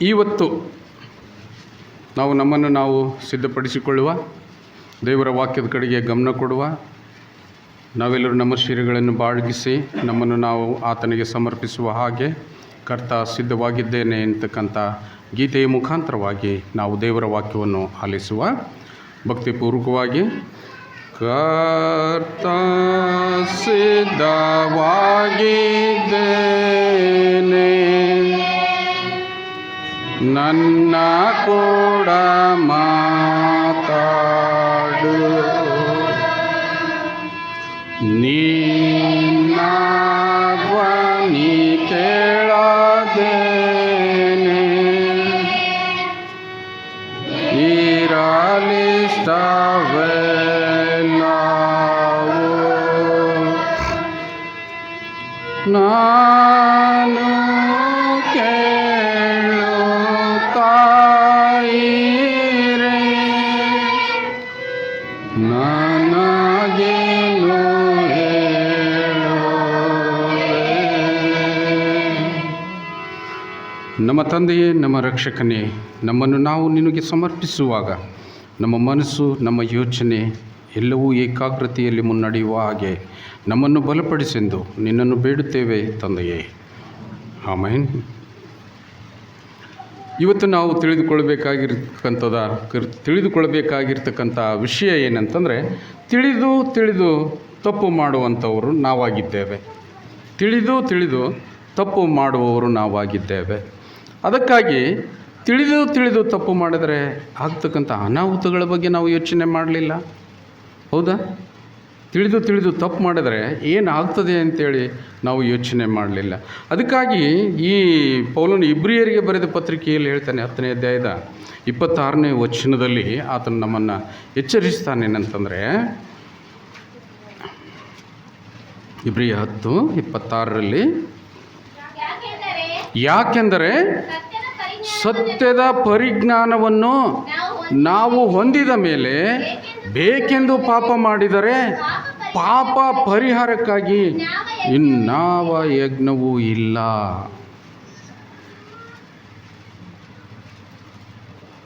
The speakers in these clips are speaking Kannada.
ಇವತ್ತು ನಾವು ನಮ್ಮನ್ನು ನಾವು ಸಿದ್ಧಪಡಿಸಿಕೊಳ್ಳುವ ದೇವರ ವಾಕ್ಯದ ಕಡೆಗೆ ಗಮನ ಕೊಡುವ. ನಾವೆಲ್ಲರೂ ನಮ್ಮ ಶ್ರೀಗಳನ್ನು ಬಾಳ್ಗಿಸಿ ನಮ್ಮನ್ನು ನಾವು ಆತನಿಗೆ ಸಮರ್ಪಿಸುವ ಹಾಗೆ ಕರ್ತ ಸಿದ್ಧವಾಗಿದ್ದೇನೆ ಎಂತಕ್ಕಂಥ ಗೀತೆಯ ಮುಖಾಂತರವಾಗಿ ನಾವು ದೇವರ ವಾಕ್ಯವನ್ನು ಆಲಿಸುವ ಭಕ್ತಿಪೂರ್ವಕವಾಗಿ. ಕರ್ತ ಸಿದ್ಧವಾಗಿದ್ದೇನೆ. ನನ್ನ ಕೂಡ ಮಾತಾಡು. ಧ್ವನಿ ಕೇಳದೇನೆ. ನಾವು. ನಾನು ತಂದೆಯೇ ನಮ್ಮ ರಕ್ಷಕನೇ, ನಮ್ಮನ್ನು ನಾವು ನಿನಗೆ ಸಮರ್ಪಿಸುವಾಗ ನಮ್ಮ ಮನಸ್ಸು, ನಮ್ಮ ಯೋಚನೆ ಎಲ್ಲವೂ ಏಕಾಗ್ರತೆಯಲ್ಲಿ ಮುನ್ನಡೆಯುವ ಹಾಗೆ ನಮ್ಮನ್ನು ಬಲಪಡಿಸೆಂದು ನಿನ್ನನ್ನು ಬೇಡುತ್ತೇವೆ ತಂದೆಯೇ. ಆಮೇನ್. ಇವತ್ತು ನಾವು ತಿಳಿದುಕೊಳ್ಬೇಕಾಗಿರ್ತಕ್ಕಂಥದ ತಿಳಿದುಕೊಳ್ಬೇಕಾಗಿರ್ತಕ್ಕಂಥ ವಿಷಯ ಏನಂತಂದರೆ, ತಿಳಿದು ತಿಳಿದು ತಪ್ಪು ಮಾಡುವಂಥವರು ನಾವಾಗಿದ್ದೇವೆ. ತಿಳಿದು ತಿಳಿದು ತಪ್ಪು ಮಾಡುವವರು ನಾವಾಗಿದ್ದೇವೆ. ಅದಕ್ಕಾಗಿ ತಿಳಿದು ತಿಳಿದು ತಪ್ಪು ಮಾಡಿದರೆ ಆಗ್ತಕ್ಕಂಥ ಅನಾಹುತಗಳ ಬಗ್ಗೆ ನಾವು ಯೋಚನೆ ಮಾಡಲಿಲ್ಲ. ಹೌದಾ? ತಿಳಿದು ತಿಳಿದು ತಪ್ಪು ಮಾಡಿದರೆ ಏನಾಗ್ತದೆ ಅಂತೇಳಿ ನಾವು ಯೋಚನೆ ಮಾಡಲಿಲ್ಲ. ಅದಕ್ಕಾಗಿ ಈ ಪೌಲನು ಇಬ್ರಿಯರಿಗೆ ಬರೆದ ಪತ್ರಿಕೆಯಲ್ಲಿ ಹೇಳ್ತಾನೆ ಹತ್ತನೇ ಅಧ್ಯಾಯದ ಇಪ್ಪತ್ತಾರನೇ ವಚನದಲ್ಲಿ ಆತನು ನಮ್ಮನ್ನು ಎಚ್ಚರಿಸ್ತಾನೇನಂತಂದರೆ ಇಬ್ರಿಯ ಹತ್ತು ಇಪ್ಪತ್ತಾರರಲ್ಲಿ ಯಾಕೆಂದರೆ ಸತ್ಯದ ಪರಿಜ್ಞಾನವನ್ನು ನಾವು ನಾವು ಹೊಂದಿದ ಮೇಲೆ ಬೇಕೆಂದು ಪಾಪ ಮಾಡಿದರೆ ಪಾಪ ಪರಿಹಾರಕ್ಕಾಗಿ ಇನ್ನಾವ ಯಜ್ಞವೂ ಇಲ್ಲ.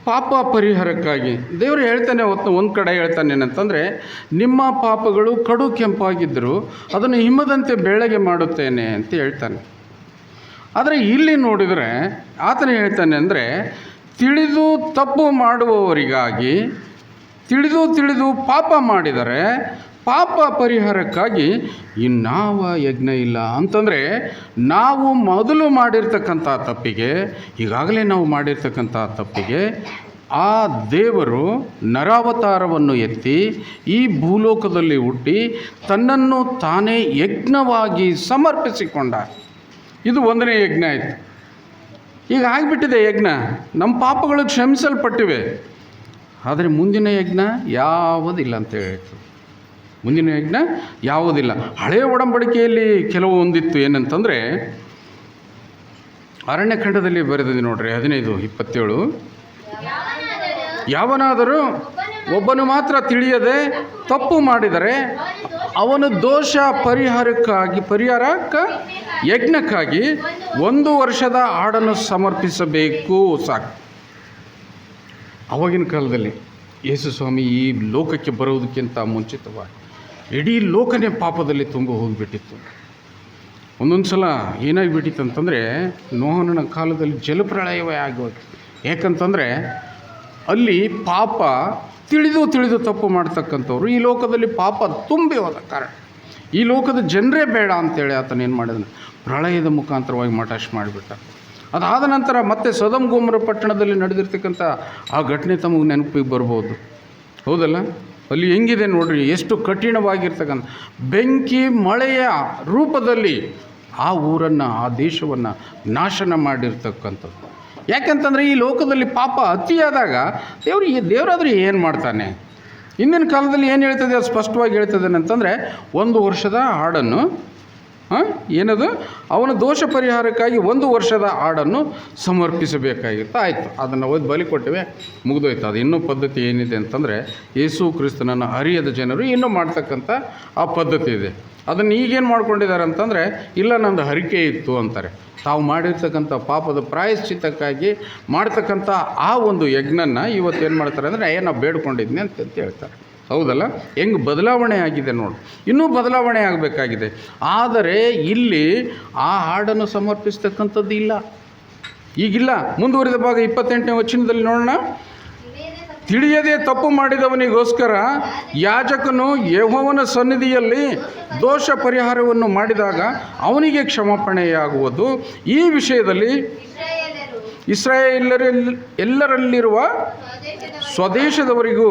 ಪಾಪ ಪರಿಹಾರಕ್ಕಾಗಿ ದೇವರು ಹೇಳ್ತಾನೆ ಹೊತ್ತು ಒಂದು ಕಡೆ ಹೇಳ್ತಾನೆ ಏನಂತಂದರೆ, ನಿಮ್ಮ ಪಾಪಗಳು ಕಡು ಕೆಂಪಾಗಿದ್ದರೂ ಅದನ್ನು ಹಿಮದಂತೆ ಬೆಳಗ್ಗೆ ಮಾಡುತ್ತೇನೆ ಅಂತ ಹೇಳ್ತಾನೆ. ಆದರೆ ಇಲ್ಲಿ ನೋಡಿದರೆ ಆತನ ಹೇಳ್ತಾನೆ ಅಂದರೆ, ತಿಳಿದು ತಪ್ಪು ಮಾಡುವವರಿಗಾಗಿ, ತಿಳಿದು ತಿಳಿದು ಪಾಪ ಮಾಡಿದರೆ, ಪಾಪ ಪರಿಹಾರಕ್ಕಾಗಿ ಇನ್ನಾವ ಯಜ್ಞ ಇಲ್ಲ. ಅಂತಂದರೆ, ನಾವು ಮೊದಲು ಮಾಡಿರ್ತಕ್ಕಂಥ ತಪ್ಪಿಗೆ, ಈಗಾಗಲೇ ನಾವು ಮಾಡಿರ್ತಕ್ಕಂಥ ತಪ್ಪಿಗೆ, ಆ ದೇವರು ನರಾವತಾರವನ್ನು ಎತ್ತಿ, ಈ ಭೂಲೋಕದಲ್ಲಿ ಹುಟ್ಟಿ, ತನ್ನನ್ನು ತಾನೇ ಯಜ್ಞವಾಗಿ ಸಮರ್ಪಿಸಿಕೊಂಡ. ಇದು ಒಂದನೇ ಯಜ್ಞ ಆಯಿತು. ಈಗ ಆಗಿಬಿಟ್ಟಿದೆ ಯಜ್ಞ. ನಮ್ಮ ಪಾಪಗಳು ಕ್ಷಮಿಸಲ್ಪಟ್ಟಿವೆ. ಆದರೆ ಮುಂದಿನ ಯಜ್ಞ ಯಾವುದಿಲ್ಲ ಅಂತ ಹೇಳಿತು ಮುಂದಿನ ಯಜ್ಞ ಯಾವುದಿಲ್ಲ. ಹಳೆಯ ಒಡಂಬಡಿಕೆಯಲ್ಲಿ ಕೆಲವು ಒಂದಿತ್ತು ಏನಂತಂದರೆ, ಅರಣ್ಯಖಂಡದಲ್ಲಿ ಬರೆದಿದೆ ನೋಡ್ರಿ, ಹದಿನೈದು, ಇಪ್ಪತ್ತೇಳು. ಯಾವನಾದರೂ ಯಾವನಾದರೂ ಒಬ್ಬನು ಮಾತ್ರ ತಿಳಿಯದೆ ತಪ್ಪು ಮಾಡಿದರೆ ಅವನು ದೋಷ ಪರಿಹಾರಕ್ಕಾಗಿ, ಪರಿಹಾರಕ್ಕ ಯಜ್ಞಕ್ಕಾಗಿ ಒಂದು ವರ್ಷದ ಆಡನ್ನು ಸಮರ್ಪಿಸಬೇಕು, ಸಾಕು. ಅವಾಗಿನ ಕಾಲದಲ್ಲಿ ಯೇಸು ಸ್ವಾಮಿ ಈ ಲೋಕಕ್ಕೆ ಬರುವುದಕ್ಕಿಂತ ಮುಂಚಿತವಾಗಿ ಇಡೀ ಲೋಕನೇ ಪಾಪದಲ್ಲಿ ತುಂಬ ಹೋಗಿಬಿಟ್ಟಿತ್ತು. ಒಂದೊಂದು ಸಲ ಏನಾಗಿಬಿಟ್ಟಿತ್ತು ಅಂತಂದರೆ ನೋಹನನ ಕಾಲದಲ್ಲಿ ಜಲಪ್ರಳಯವೇ ಆಗೋಯ್ತು ಯಾಕಂತಂದರೆ ಅಲ್ಲಿ ಪಾಪ ತಿಳಿದು ತಿಳಿದು ತಪ್ಪು ಮಾಡ್ತಕ್ಕಂಥವ್ರು. ಈ ಲೋಕದಲ್ಲಿ ಪಾಪ ತುಂಬಿ ಹೋದ ಕಾರಣ. ಈ ಲೋಕದ ಜನರೇ ಬೇಡ ಅಂತೇಳಿ ಆತನ ಏನು ಮಾಡಿದನು? ಪ್ರಳಯದ ಮುಖಾಂತರವಾಗಿ ಮಟಾಶ್ ಮಾಡಿಬಿಟ್ಟ. ಅದಾದ ನಂತರ ಮತ್ತೆ ಸದಮ್ ಗೋಮರ ಪಟ್ಟಣದಲ್ಲಿ ನಡೆದಿರ್ತಕ್ಕಂಥ ಆ ಘಟನೆ ತಮಗೆ ನೆನಪಿಗೆ ಬರ್ಬೋದು. ಹೌದಲ್ಲ? ಅಲ್ಲಿ ಹೆಂಗಿದೆ ನೋಡ್ರಿ, ಎಷ್ಟು ಕಠಿಣವಾಗಿರ್ತಕ್ಕಂಥ ಬೆಂಕಿ ಮಳೆಯ ರೂಪದಲ್ಲಿ ಆ ಊರನ್ನು, ಆ ದೇಶವನ್ನು ನಾಶನ ಮಾಡಿರ್ತಕ್ಕಂಥದ್ದು. ಯಾಕಂತಂದರೆ ಈ ಲೋಕದಲ್ಲಿ ಪಾಪ ಅತಿಯಾದಾಗ ದೇವ್ರು ದೇವರಾದರೂ ಏನು ಮಾಡ್ತಾನೆ? ಹಿಂದಿನ ಕಾಲದಲ್ಲಿ ಏನು ಹೇಳ್ತದೆ ಸ್ಪಷ್ಟವಾಗಿ ಹೇಳ್ತದೆ ಅಂತಂದರೆ ಒಂದು ವರ್ಷದ ಹಾಡನ್ನು ಏನದು? ಅವನ ದೋಷ ಪರಿಹಾರಕ್ಕಾಗಿ ಒಂದು ವರ್ಷದ ಹಾಡನ್ನು ಸಮರ್ಪಿಸಬೇಕಾಗಿತ್ತು. ಆಯಿತು, ಅದನ್ನು ಓದಿ ಬಲಿ ಕೊಟ್ಟಿವೆ, ಮುಗಿದೋಯ್ತು. ಅದು ಇನ್ನೂ ಪದ್ಧತಿ ಏನಿದೆ ಅಂತಂದರೆ ಯೇಸು ಕ್ರಿಸ್ತನನ್ನು ಅರಿಯದ ಜನರು ಇನ್ನೂ ಮಾಡ್ತಕ್ಕಂಥ ಆ ಪದ್ಧತಿ ಇದೆ. ಅದನ್ನು ಈಗೇನು ಮಾಡ್ಕೊಂಡಿದ್ದಾರೆ ಅಂತಂದರೆ, ಇಲ್ಲ, ನಂದು ಹರಿಕೆ ಇತ್ತು ಅಂತಾರೆ. ತಾವು ಮಾಡಿರ್ತಕ್ಕಂಥ ಪಾಪದ ಪ್ರಾಯಶ್ಚಿತ್ತಕ್ಕಾಗಿ ಮಾಡ್ತಕ್ಕಂಥ ಆ ಒಂದು ಯಜ್ಞನ ಇವತ್ತು ಏನು ಮಾಡ್ತಾರೆ ಅಂದರೆ, ಏ, ನಾವು ಬೇಡ್ಕೊಂಡಿದ್ನಿ ಅಂತ ಅಂತ ಹೇಳ್ತಾರೆ. ಹೌದಲ್ಲ? ಹೆಂಗೆ ಬದಲಾವಣೆ ಆಗಿದೆ ನೋಡಿ. ಇನ್ನೂ ಬದಲಾವಣೆ ಆಗಬೇಕಾಗಿದೆ. ಆದರೆ ಇಲ್ಲಿ ಆ ಹಾಡನ್ನು ಸಮರ್ಪಿಸ್ತಕ್ಕಂಥದ್ದು ಇಲ್ಲ. ಈಗಿಲ್ಲ. ಮುಂದುವರಿದ ಭಾಗ ಇಪ್ಪತ್ತೆಂಟನೇ ವಚನದಲ್ಲಿ ನೋಡೋಣ. ತಿಳಿಯದೆ ತಪ್ಪು ಮಾಡಿದವನಿಗೋಸ್ಕರ ಯಾಜಕನು ಯಹೋವನ ಸನ್ನಿಧಿಯಲ್ಲಿ ದೋಷ ಪರಿಹಾರವನ್ನು ಮಾಡಿದಾಗ ಅವನಿಗೆ ಕ್ಷಮಾಪಣೆಯಾಗುವುದು. ಈ ವಿಷಯದಲ್ಲಿ ಇಸ್ರಾಯೇಲರು ಇಸ್ರಾಯೇಲರ ಎಲ್ಲರಲ್ಲಿರುವ ಸ್ವದೇಶದವರು ಸ್ವದೇಶದವರಿಗೂ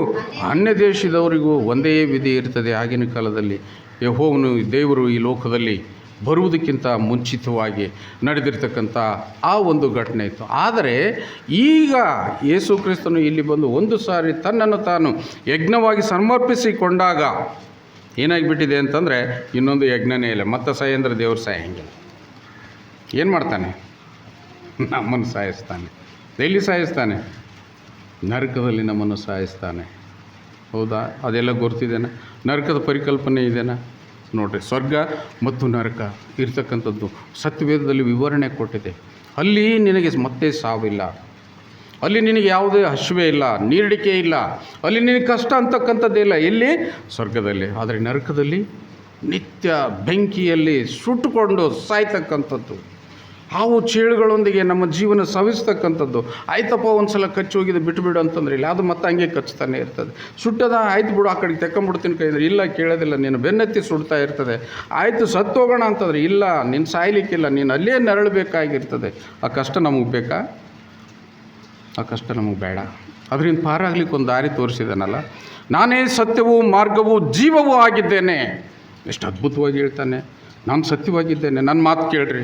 ಅನ್ಯ ದೇಶದವರಿಗೂ ಒಂದೇ ವಿಧಿ ಇರ್ತದೆ ಆಗಿನ ಕಾಲದಲ್ಲಿ. ಯಹೋವನು ದೇವರು ಈ ಲೋಕದಲ್ಲಿ ಬರುವುದಕ್ಕಿಂತ ಮುಂಚಿತವಾಗಿ ನಡೆದಿರ್ತಕ್ಕಂಥ ಆ ಒಂದು ಘಟನೆ ಇತ್ತು. ಆದರೆ ಈಗ ಯೇಸು ಕ್ರಿಸ್ತನು ಇಲ್ಲಿ ಬಂದು ಒಂದು ಸಾರಿ ತನ್ನನ್ನು ತಾನು ಯಜ್ಞವಾಗಿ ಸಮರ್ಪಿಸಿಕೊಂಡಾಗ ಏನಾಗಿಬಿಟ್ಟಿದೆ ಅಂತಂದರೆ ಇನ್ನೊಂದು ಯಜ್ಞನೇ ಇಲ್ಲ. ಮತ್ತೆ ಸಹೇಂದ್ರ ದೇವ್ರು ಸಾಯಂಗಿಲ್ಲ. ಏನು ಮಾಡ್ತಾನೆ? ನಮ್ಮನ್ನು ಸಾಯಿಸ್ತಾನೆ. ಎಲ್ಲಿ ಸಾಯಿಸ್ತಾನೆ? ನರಕದಲ್ಲಿ ನಮ್ಮನ್ನು ಸಾಯಿಸ್ತಾನೆ. ಹೌದಾ? ಅದೆಲ್ಲ ಗೊತ್ತಿದೆನಾ ನರಕದ ಪರಿಕಲ್ಪನೆ ಇದೆನಾ? ನೋಡ್ರಿ, ಸ್ವರ್ಗ ಮತ್ತು ನರಕ ಇರ್ತಕ್ಕಂಥದ್ದು. ಸತ್ಯವೇದದಲ್ಲಿ ವಿವರಣೆ ಕೊಟ್ಟಿದೆ. ಅಲ್ಲಿ ನಿನಗೆ ಮತ್ತೆ ಸಾವಿಲ್ಲ. ಅಲ್ಲಿ ನಿನಗೆ ಯಾವುದೇ ಹಸಿವೆ ಇಲ್ಲ, ನೀರಡಿಕೆ ಇಲ್ಲ. ಅಲ್ಲಿ ನಿನಗೆ ಕಷ್ಟ ಅಂತಕ್ಕಂಥದ್ದೇ ಇಲ್ಲ. ಎಲ್ಲಿ? ಸ್ವರ್ಗದಲ್ಲಿ. ಆದರೆ ನರಕದಲ್ಲಿ ನಿತ್ಯ ಬೆಂಕಿಯಲ್ಲಿ ಸುಟ್ಟುಕೊಂಡು ಸಾಯ್ತಕ್ಕಂಥದ್ದು. ಹಾವು ಚೇಳುಗಳೊಂದಿಗೆ ನಮ್ಮ ಜೀವನ ಸವಿಸ್ತಕ್ಕಂಥದ್ದು ಆಯ್ತಪ್ಪ ಒಂದು ಸಲ ಕಚ್ಚಿ ಹೋಗಿದೆ ಬಿಟ್ಟುಬಿಡು ಅಂತಂದ್ರೆ ಇಲ್ಲ, ಅದು ಮತ್ತೆ ಹಂಗೆ ಕಚ್ತಾನೆ ಇರ್ತದೆ. ಸುಟ್ಟದ ಆಯ್ತು ಬಿಡು, ಆ ಕಡೆಗೆ ತೆಕ್ಕೊಂಬಿಡ್ತೀನಿ ಕೈ ಅಂದ್ರೆ ಇಲ್ಲ, ಕೇಳೋದಿಲ್ಲ, ನೀನು ಬೆನ್ನತ್ತಿ ಸುಡ್ತಾ ಇರ್ತದೆ. ಆಯಿತು ಸತ್ತೋಗೋಣ ಅಂತಂದ್ರೆ ಇಲ್ಲ, ನೀನು ಸಾಯ್ಲಿಕ್ಕಿಲ್ಲ, ನೀನು ಅಲ್ಲೇ ನೆರಳಬೇಕಾಗಿರ್ತದೆ. ಆ ಕಷ್ಟ ನಮಗೆ ಬೇಕಾ? ಆ ಕಷ್ಟ ನಮಗೆ ಬೇಡ. ಅದರಿಂದ ಪಾರಾಗ್ಲಿಕ್ಕೆ ಒಂದು ದಾರಿ ತೋರಿಸಿದಾನಲ್ಲ. ನಾನೇ ಸತ್ಯವೂ ಮಾರ್ಗವೂ ಜೀವವೂ ಆಗಿದ್ದೇನೆ. ಎಷ್ಟು ಅದ್ಭುತವಾಗಿ ಹೇಳ್ತಾನೆ. ನಾನು ಸತ್ಯವಾಗಿದ್ದೇನೆ. ನನ್ನ ಮಾತು ಕೇಳ್ರಿ.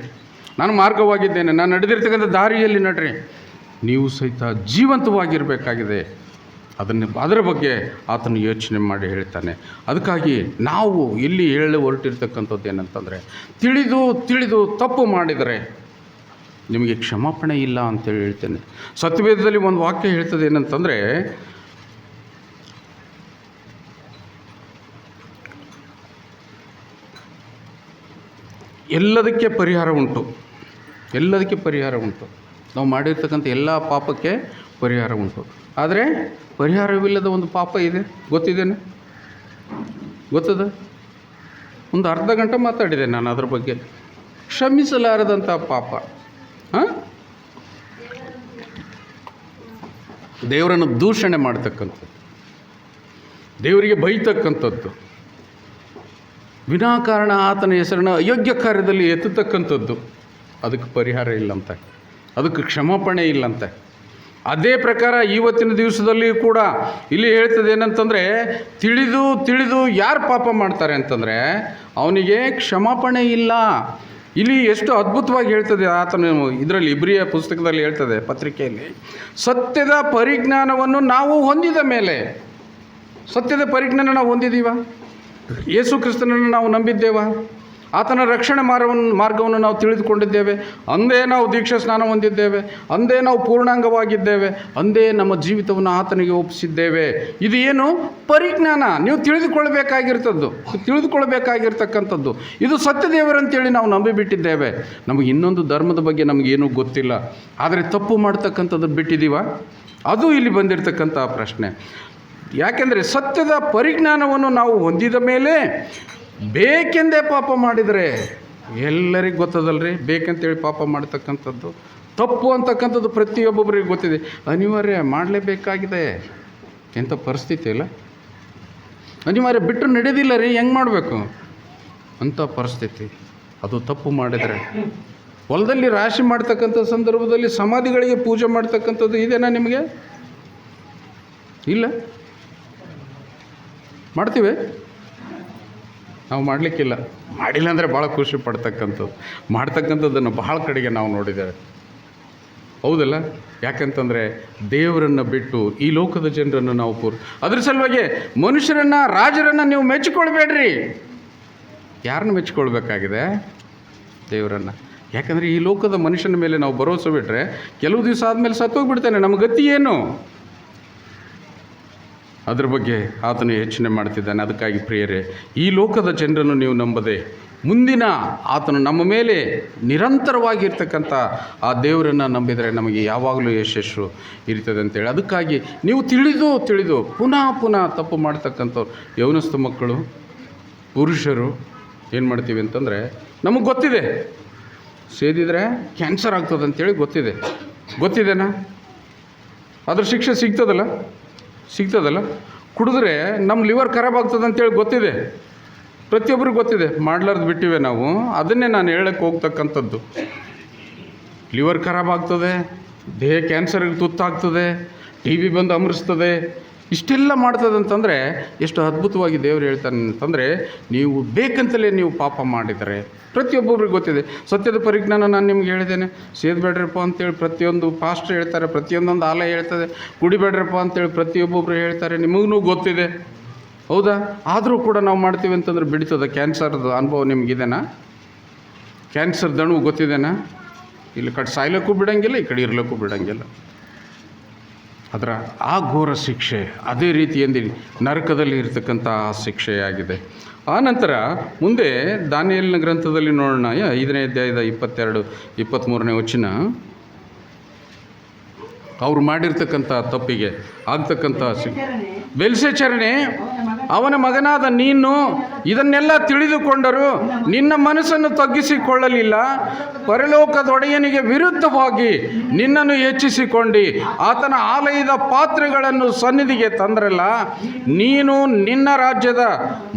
ನಾನು ಮಾರ್ಗವಾಗಿದ್ದೇನೆ. ನಾನು ನಡೆದಿರ್ತಕ್ಕಂಥ ದಾರಿಯಲ್ಲಿ ನಡ್ರಿ. ನೀವು ಸಹಿತ ಜೀವಂತವಾಗಿರಬೇಕಾಗಿದೆ. ಅದನ್ನು ಅದರ ಬಗ್ಗೆ ಆತನು ಯೋಚನೆ ಮಾಡಿ ಹೇಳ್ತಾನೆ. ಅದಕ್ಕಾಗಿ ನಾವು ಇಲ್ಲಿ ಹೇಳಿ ಹೊರಟಿರ್ತಕ್ಕಂಥದ್ದು ಏನಂತಂದರೆ, ತಿಳಿದು ತಿಳಿದು ತಪ್ಪು ಮಾಡಿದರೆ ನಿಮಗೆ ಕ್ಷಮಾಪಣೆ ಇಲ್ಲ ಅಂತೇಳಿ ಹೇಳ್ತೇನೆ. ಸತ್ಯವೇದದಲ್ಲಿ ಒಂದು ವಾಕ್ಯ ಹೇಳ್ತದೆ ಏನಂತಂದರೆ, ಎಲ್ಲದಕ್ಕೆ ಪರಿಹಾರ ಉಂಟು. ಎಲ್ಲದಕ್ಕೆ ಪರಿಹಾರ ಉಂಟು. ನಾವು ಮಾಡಿರ್ತಕ್ಕಂಥ ಎಲ್ಲ ಪಾಪಕ್ಕೆ ಪರಿಹಾರ ಉಂಟು. ಆದರೆ ಪರಿಹಾರವಿಲ್ಲದ ಒಂದು ಪಾಪ ಇದೆ ಗೊತ್ತಿದ್ದೇನೆ ಗೊತ್ತದ? ಒಂದು ಅರ್ಧ ಗಂಟೆ ಮಾತಾಡಿದೆ ನಾನು ಅದ್ರ ಬಗ್ಗೆ. ಕ್ಷಮಿಸಲಾರದಂಥ ಪಾಪ. ಹಾಂ? ದೇವರನ್ನು ದೂಷಣೆ ಮಾಡ್ತಕ್ಕಂಥದ್ದು. ದೇವರಿಗೆ ಬೈತಕ್ಕಂಥದ್ದು. ವಿನಾಕಾರಣ ಆತನ ಹೆಸರನ್ನು ಅಯೋಗ್ಯ ಕಾರ್ಯದಲ್ಲಿ ಎತ್ತತಕ್ಕಂಥದ್ದು. ಅದಕ್ಕೆ ಪರಿಹಾರ ಇಲ್ಲಂತೆ. ಅದಕ್ಕೆ ಕ್ಷಮಾಪಣೆ ಇಲ್ಲಂತೆ. ಅದೇ ಪ್ರಕಾರ ಇವತ್ತಿನ ದಿವಸದಲ್ಲಿ ಕೂಡ ಇಲ್ಲಿ ಹೇಳ್ತದೆ ಏನಂತಂದರೆ, ತಿಳಿದು ತಿಳಿದು ಯಾರು ಪಾಪ ಮಾಡ್ತಾರೆ ಅಂತಂದರೆ, ಅವನಿಗೆ ಕ್ಷಮಾಪಣೆ ಇಲ್ಲ. ಇಲ್ಲಿ ಎಷ್ಟು ಅದ್ಭುತವಾಗಿ ಹೇಳ್ತದೆ ಆತನು ಇದರಲ್ಲಿ ಇಬ್ರಿಯ ಪುಸ್ತಕದಲ್ಲಿ ಹೇಳ್ತದೆ ಪತ್ರಿಕೆಯಲ್ಲಿ, ಸತ್ಯದ ಪರಿಜ್ಞಾನವನ್ನು ನಾವು ಹೊಂದಿದ ಮೇಲೆ, ಸತ್ಯದ ಪರಿಜ್ಞಾನ ನಾವು ಹೊಂದಿದ್ದೀವ ಯೇಸು ಕ್ರಿಸ್ತನನ್ನು ನಾವು ನಂಬಿದ್ದೇವ? ಆತನ ರಕ್ಷಣೆ ಮಾರ್ಗವನ್ನು ಮಾರ್ಗವನ್ನು ನಾವು ತಿಳಿದುಕೊಂಡಿದ್ದೇವೆ. ಅಂದೇ ನಾವು ದೀಕ್ಷಾ ಸ್ನಾನ ಹೊಂದಿದ್ದೇವೆ. ಅಂದೇ ನಾವು ಪೂರ್ಣಾಂಗವಾಗಿದ್ದೇವೆ. ಅಂದೇ ನಮ್ಮ ಜೀವಿತವನ್ನು ಆತನಿಗೆ ಒಪ್ಪಿಸಿದ್ದೇವೆ. ಇದು ಏನು? ಪರಿಜ್ಞಾನ. ನೀವು ತಿಳಿದುಕೊಳ್ಬೇಕಾಗಿರ್ತದ್ದು ತಿಳಿದುಕೊಳ್ಬೇಕಾಗಿರ್ತಕ್ಕಂಥದ್ದು ಇದು ಸತ್ಯದೇವರಂತೇಳಿ ನಾವು ನಂಬಿಬಿಟ್ಟಿದ್ದೇವೆ. ನಮಗೆ ಇನ್ನೊಂದು ಧರ್ಮದ ಬಗ್ಗೆ ನಮಗೇನೂ ಗೊತ್ತಿಲ್ಲ. ಆದರೆ ತಪ್ಪು ಮಾಡ್ತಕ್ಕಂಥದ್ದು ಬಿಟ್ಟಿದ್ದೀವ? ಅದು ಇಲ್ಲಿ ಬಂದಿರತಕ್ಕಂಥ ಪ್ರಶ್ನೆ. ಯಾಕೆಂದರೆ ಸತ್ಯದ ಪರಿಜ್ಞಾನವನ್ನು ನಾವು ಹೊಂದಿದ ಮೇಲೆ ಬೇಕೆಂದೇ ಪಾಪ ಮಾಡಿದರೆ ಎಲ್ಲರಿಗೂ ಗೊತ್ತದಲ್ರಿ? ಬೇಕಂತೇಳಿ ಪಾಪ ಮಾಡ್ತಕ್ಕಂಥದ್ದು, ತಪ್ಪು ಅಂತಕ್ಕಂಥದ್ದು ಪ್ರತಿಯೊಬ್ಬೊಬ್ಬರಿಗೆ ಗೊತ್ತಿದೆ. ಅನಿವಾರ್ಯ ಮಾಡಲೇಬೇಕಾಗಿದೆ. ಎಂಥ ಪರಿಸ್ಥಿತಿ ಇಲ್ಲ ಅನಿವಾರ್ಯ ಬಿಟ್ಟು ನಡೆಯೋದಿಲ್ಲ ರೀ, ಹೆಂಗೆ ಮಾಡಬೇಕು? ಅಂಥ ಪರಿಸ್ಥಿತಿ. ಅದು ತಪ್ಪು ಮಾಡಿದರೆ. ಹೊಲದಲ್ಲಿ ರಾಶಿ ಮಾಡ್ತಕ್ಕಂಥ ಸಂದರ್ಭದಲ್ಲಿ ಸಮಾಧಿಗಳಿಗೆ ಪೂಜೆ ಮಾಡ್ತಕ್ಕಂಥದ್ದು ಇದೆನಾ ನಿಮಗೆ? ಇಲ್ಲ? ಮಾಡ್ತೀವಿ? ನಾವು ಮಾಡಲಿಕ್ಕಿಲ್ಲ. ಮಾಡಿಲ್ಲ ಅಂದರೆ ಭಾಳ ಖುಷಿ ಪಡ್ತಕ್ಕಂಥದ್ದು. ಮಾಡ್ತಕ್ಕಂಥದ್ದನ್ನು ಬಹಳ ಕಡೆಗೆ ನಾವು ನೋಡಿದ್ದೇವೆ. ಹೌದಲ್ಲ? ಯಾಕಂತಂದರೆ ದೇವರನ್ನು ಬಿಟ್ಟು ಈ ಲೋಕದ ಜನರನ್ನು ನಾವು ಪೂರ್, ಅದ್ರ ಸಲುವಾಗಿ ಮನುಷ್ಯರನ್ನು, ರಾಜರನ್ನು ನೀವು ಮೆಚ್ಚಿಕೊಳ್ಬೇಡ್ರಿ. ಯಾರನ್ನ ಮೆಚ್ಚಿಕೊಳ್ಬೇಕಾಗಿದೆ? ದೇವರನ್ನು. ಯಾಕಂದರೆ ಈ ಲೋಕದ ಮನುಷ್ಯನ ಮೇಲೆ ನಾವು ಭರೋಸೆ ಬಿಟ್ಟರೆ ಕೆಲವು ದಿವಸ ಆದಮೇಲೆ ಸತ್ತೋಗ್ಬಿಡ್ತಾನೆ. ನಮ್ಮ ಗತಿ ಏನು? ಅದ್ರ ಬಗ್ಗೆ ಆತನು ಯೋಚನೆ ಮಾಡ್ತಿದ್ದಾನೆ. ಅದಕ್ಕಾಗಿ ಪ್ರಿಯರೇ, ಈ ಲೋಕದ ಜನರನ್ನು ನೀವು ನಂಬದೆ ಮುಂದಿನ ಆತನು ನಮ್ಮ ಮೇಲೆ ನಿರಂತರವಾಗಿರ್ತಕ್ಕಂಥ ಆ ದೇವರನ್ನು ನಂಬಿದರೆ ನಮಗೆ ಯಾವಾಗಲೂ ಯಶಸ್ಸು ಇರ್ತದೆ ಅಂತೇಳಿ. ಅದಕ್ಕಾಗಿ ನೀವು ತಿಳಿದು ತಿಳಿದು ಪುನಃ ಪುನಃ ತಪ್ಪು ಮಾಡ್ತಕ್ಕಂಥವ್ರು ಯೌನಸ್ಥ ಮಕ್ಕಳು, ಪುರುಷರು ಏನು ಮಾಡ್ತೀವಿ ಅಂತಂದರೆ, ನಮಗೆ ಗೊತ್ತಿದೆ. ಸೇದಿದರೆ ಕ್ಯಾನ್ಸರ್ ಆಗ್ತದೆ ಅಂತೇಳಿ ಗೊತ್ತಿದೆ. ಗೊತ್ತಿದೆನಾ? ಅದ್ರ ಶಿಕ್ಷೆ ಸಿಗ್ತದಲ್ಲ? ಸಿಗ್ತದಲ್ಲ? ಕುಡಿದ್ರೆ ನಮ್ಮ ಲಿವರ್ ಖರಾಬ್ ಆಗ್ತದೆ ಅಂತೇಳಿ ಗೊತ್ತಿದೆ. ಪ್ರತಿಯೊಬ್ಬರಿಗೂ ಗೊತ್ತಿದೆ. ಮಾಡ್ಲಾರ್ದು ಬಿಟ್ಟಿವೆ ನಾವು. ಅದನ್ನೇ ನಾನು ಹೇಳಕ್ಕೆ ಹೋಗ್ತಕ್ಕಂಥದ್ದು. ಲಿವರ್ ಖರಾಬ್ ಆಗ್ತದೆ, ದೇಹ ಕ್ಯಾನ್ಸರ್ಗೆ ತುತ್ತಾಗ್ತದೆ, ಟಿ ಬಿ ಬಂದು ಅಮರಿಸ್ತದೆ ಇಷ್ಟೆಲ್ಲ ಮಾಡ್ತದೆ ಅಂತಂದರೆ ಎಷ್ಟು ಅದ್ಭುತವಾಗಿ ದೇವರು ಹೇಳ್ತಾನೆ ಅಂತಂದರೆ, ನೀವು ಬೇಕಂತಲೇ ನೀವು ಪಾಪ ಮಾಡಿದರೆ. ಪ್ರತಿಯೊಬ್ಬೊಬ್ರಿಗೆ ಗೊತ್ತಿದೆ. ಸತ್ಯದ ಪರಿಜ್ಞಾನ ನಾನು ನಿಮ್ಗೆ ಹೇಳಿದ್ದೇನೆ. ಸೇದಬೇಡ್ರಪ್ಪ ಅಂತೇಳಿ ಪ್ರತಿಯೊಂದು ಪಾಸ್ಟ್ ಹೇಳ್ತಾರೆ, ಪ್ರತಿಯೊಂದೊಂದು ಆಲಯ ಹೇಳ್ತದೆ. ಕುಡಿಬೇಡ್ರಪ್ಪ ಅಂತೇಳಿ ಪ್ರತಿಯೊಬ್ಬೊಬ್ರು ಹೇಳ್ತಾರೆ, ನಿಮಗೂ ಗೊತ್ತಿದೆ. ಹೌದಾ? ಆದರೂ ಕೂಡ ನಾವು ಮಾಡ್ತೀವಿ ಅಂತಂದ್ರೆ ಬಿಡ್ತದೆ? ಕ್ಯಾನ್ಸರ್ದ ಅನುಭವ ನಿಮಗಿದೆನಾ? ಕ್ಯಾನ್ಸರ್ ದಣು ಗೊತ್ತಿದೆನಾ? ಇಲ್ಲಿ ಕಡೆ ಸಾಯ್ಲಕ್ಕೂ ಬಿಡಂಗಿಲ್ಲ, ಈ ಕಡೆ ಇರ್ಲಕ್ಕೂ ಬಿಡಂಗಿಲ್ಲ. ಅದರ ಆ ಘೋರ ಶಿಕ್ಷೆ ಅದೇ ರೀತಿಯಲ್ಲಿ ನರಕದಲ್ಲಿ ಇರತಕ್ಕಂಥ ಆ ಶಿಕ್ಷೆಯಾಗಿದೆ. ಆ ನಂತರ ಮುಂದೆ ದಾನಿಯಲ್ನ ಗ್ರಂಥದಲ್ಲಿ ನೋಡೋಣ. ಐದನೇ ಅಧ್ಯಾಯದ ಇಪ್ಪತ್ತೆರಡು ಇಪ್ಪತ್ತ್ಮೂರನೇ ವಚನ. ಅವ್ರು ಮಾಡಿರ್ತಕ್ಕಂಥ ತಪ್ಪಿಗೆ ಆಗ್ತಕ್ಕಂಥ ಬೆಲ್ಸೆಚರಣೆ ಅವನ ಮಗನಾದ ನೀನು ಇದನ್ನೆಲ್ಲ ತಿಳಿದುಕೊಂಡರು ನಿನ್ನ ಮನಸ್ಸನ್ನು ತಗ್ಗಿಸಿಕೊಳ್ಳಲಿಲ್ಲ. ಪರಲೋಕದೊಡೆಯನಿಗೆ ವಿರುದ್ಧವಾಗಿ ನಿನ್ನನ್ನು ಹೆಚ್ಚಿಸಿಕೊಂಡು. ಆತನ ಆಲಯದ ಪಾತ್ರೆಗಳನ್ನು ಸನ್ನಿಧಿಗೆ ತಂದ್ರಲ್ಲ, ನೀನು ನಿನ್ನ ರಾಜ್ಯದ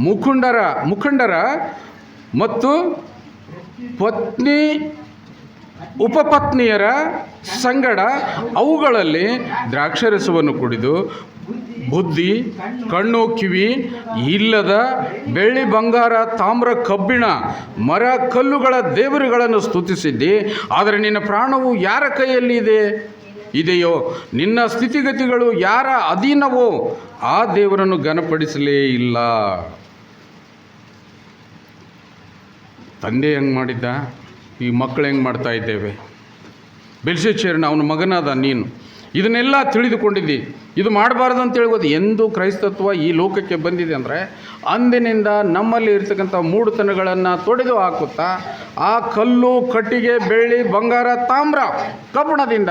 ಮುಖಂಡರ ಮುಖಂಡರ ಮತ್ತು ಪತ್ನಿ ಉಪಪತ್ನಿಯರ ಸಂಗಡ ಅವುಗಳಲ್ಲಿ ದ್ರಾಕ್ಷರಸವನ್ನು ಕುಡಿದು ಬುದ್ಧಿ, ಕಣ್ಣು, ಕಿವಿ, ಇಲ್ಲದ ಬೆಳ್ಳಿ ಬಂಗಾರ, ತಾಮ್ರ, ಕಬ್ಬಿಣ, ಮರ, ಕಲ್ಲುಗಳ ದೇವರುಗಳನ್ನು ಸ್ತುತಿಸಿದ್ದಿ, ಆದರೆ ನಿನ್ನ ಪ್ರಾಣವು ಯಾರ ಕೈಯಲ್ಲಿ ಇದೆ? ಇದೆಯೋ, ನಿನ್ನ ಸ್ಥಿತಿಗತಿಗಳು ಯಾರ ಅಧೀನವೋ, ಆ ದೇವರನ್ನು ಘನಪಡಿಸಲೇ ಇಲ್ಲ. ತಂದೆ ಹೆಂಗೆ ಮಾಡಿದ್ದ? ಈ ಮಕ್ಕಳು ಹೆಂಗೆ ಮಾಡ್ತಾ ಇದ್ದೇವೆ? ಬೆಲ್ಶೇಚೇರನ ಅವನ ಮಗನಾದ ನೀನು. ಇದನ್ನೆಲ್ಲ ತಿಳಿದುಕೊಂಡಿದ್ದಿ. ಇದು ಮಾಡಬಾರ್ದು ಅಂತ ಹೇಳ್ಬೋದು. ಎಂದು ಕ್ರೈಸ್ತತ್ವ ಈ ಲೋಕಕ್ಕೆ ಬಂದಿದೆ ಅಂದರೆ ಅಂದಿನಿಂದ ನಮ್ಮಲ್ಲಿ ಇರ್ತಕ್ಕಂಥ ಮೂಡುತನಗಳನ್ನು ತೊಡೆದು ಹಾಕುತ್ತಾ, ಆ ಕಲ್ಲು, ಕಟ್ಟಿಗೆ, ಬೆಳ್ಳಿ, ಬಂಗಾರ, ತಾಮ್ರ ಕಬ್ಬಣದಿಂದ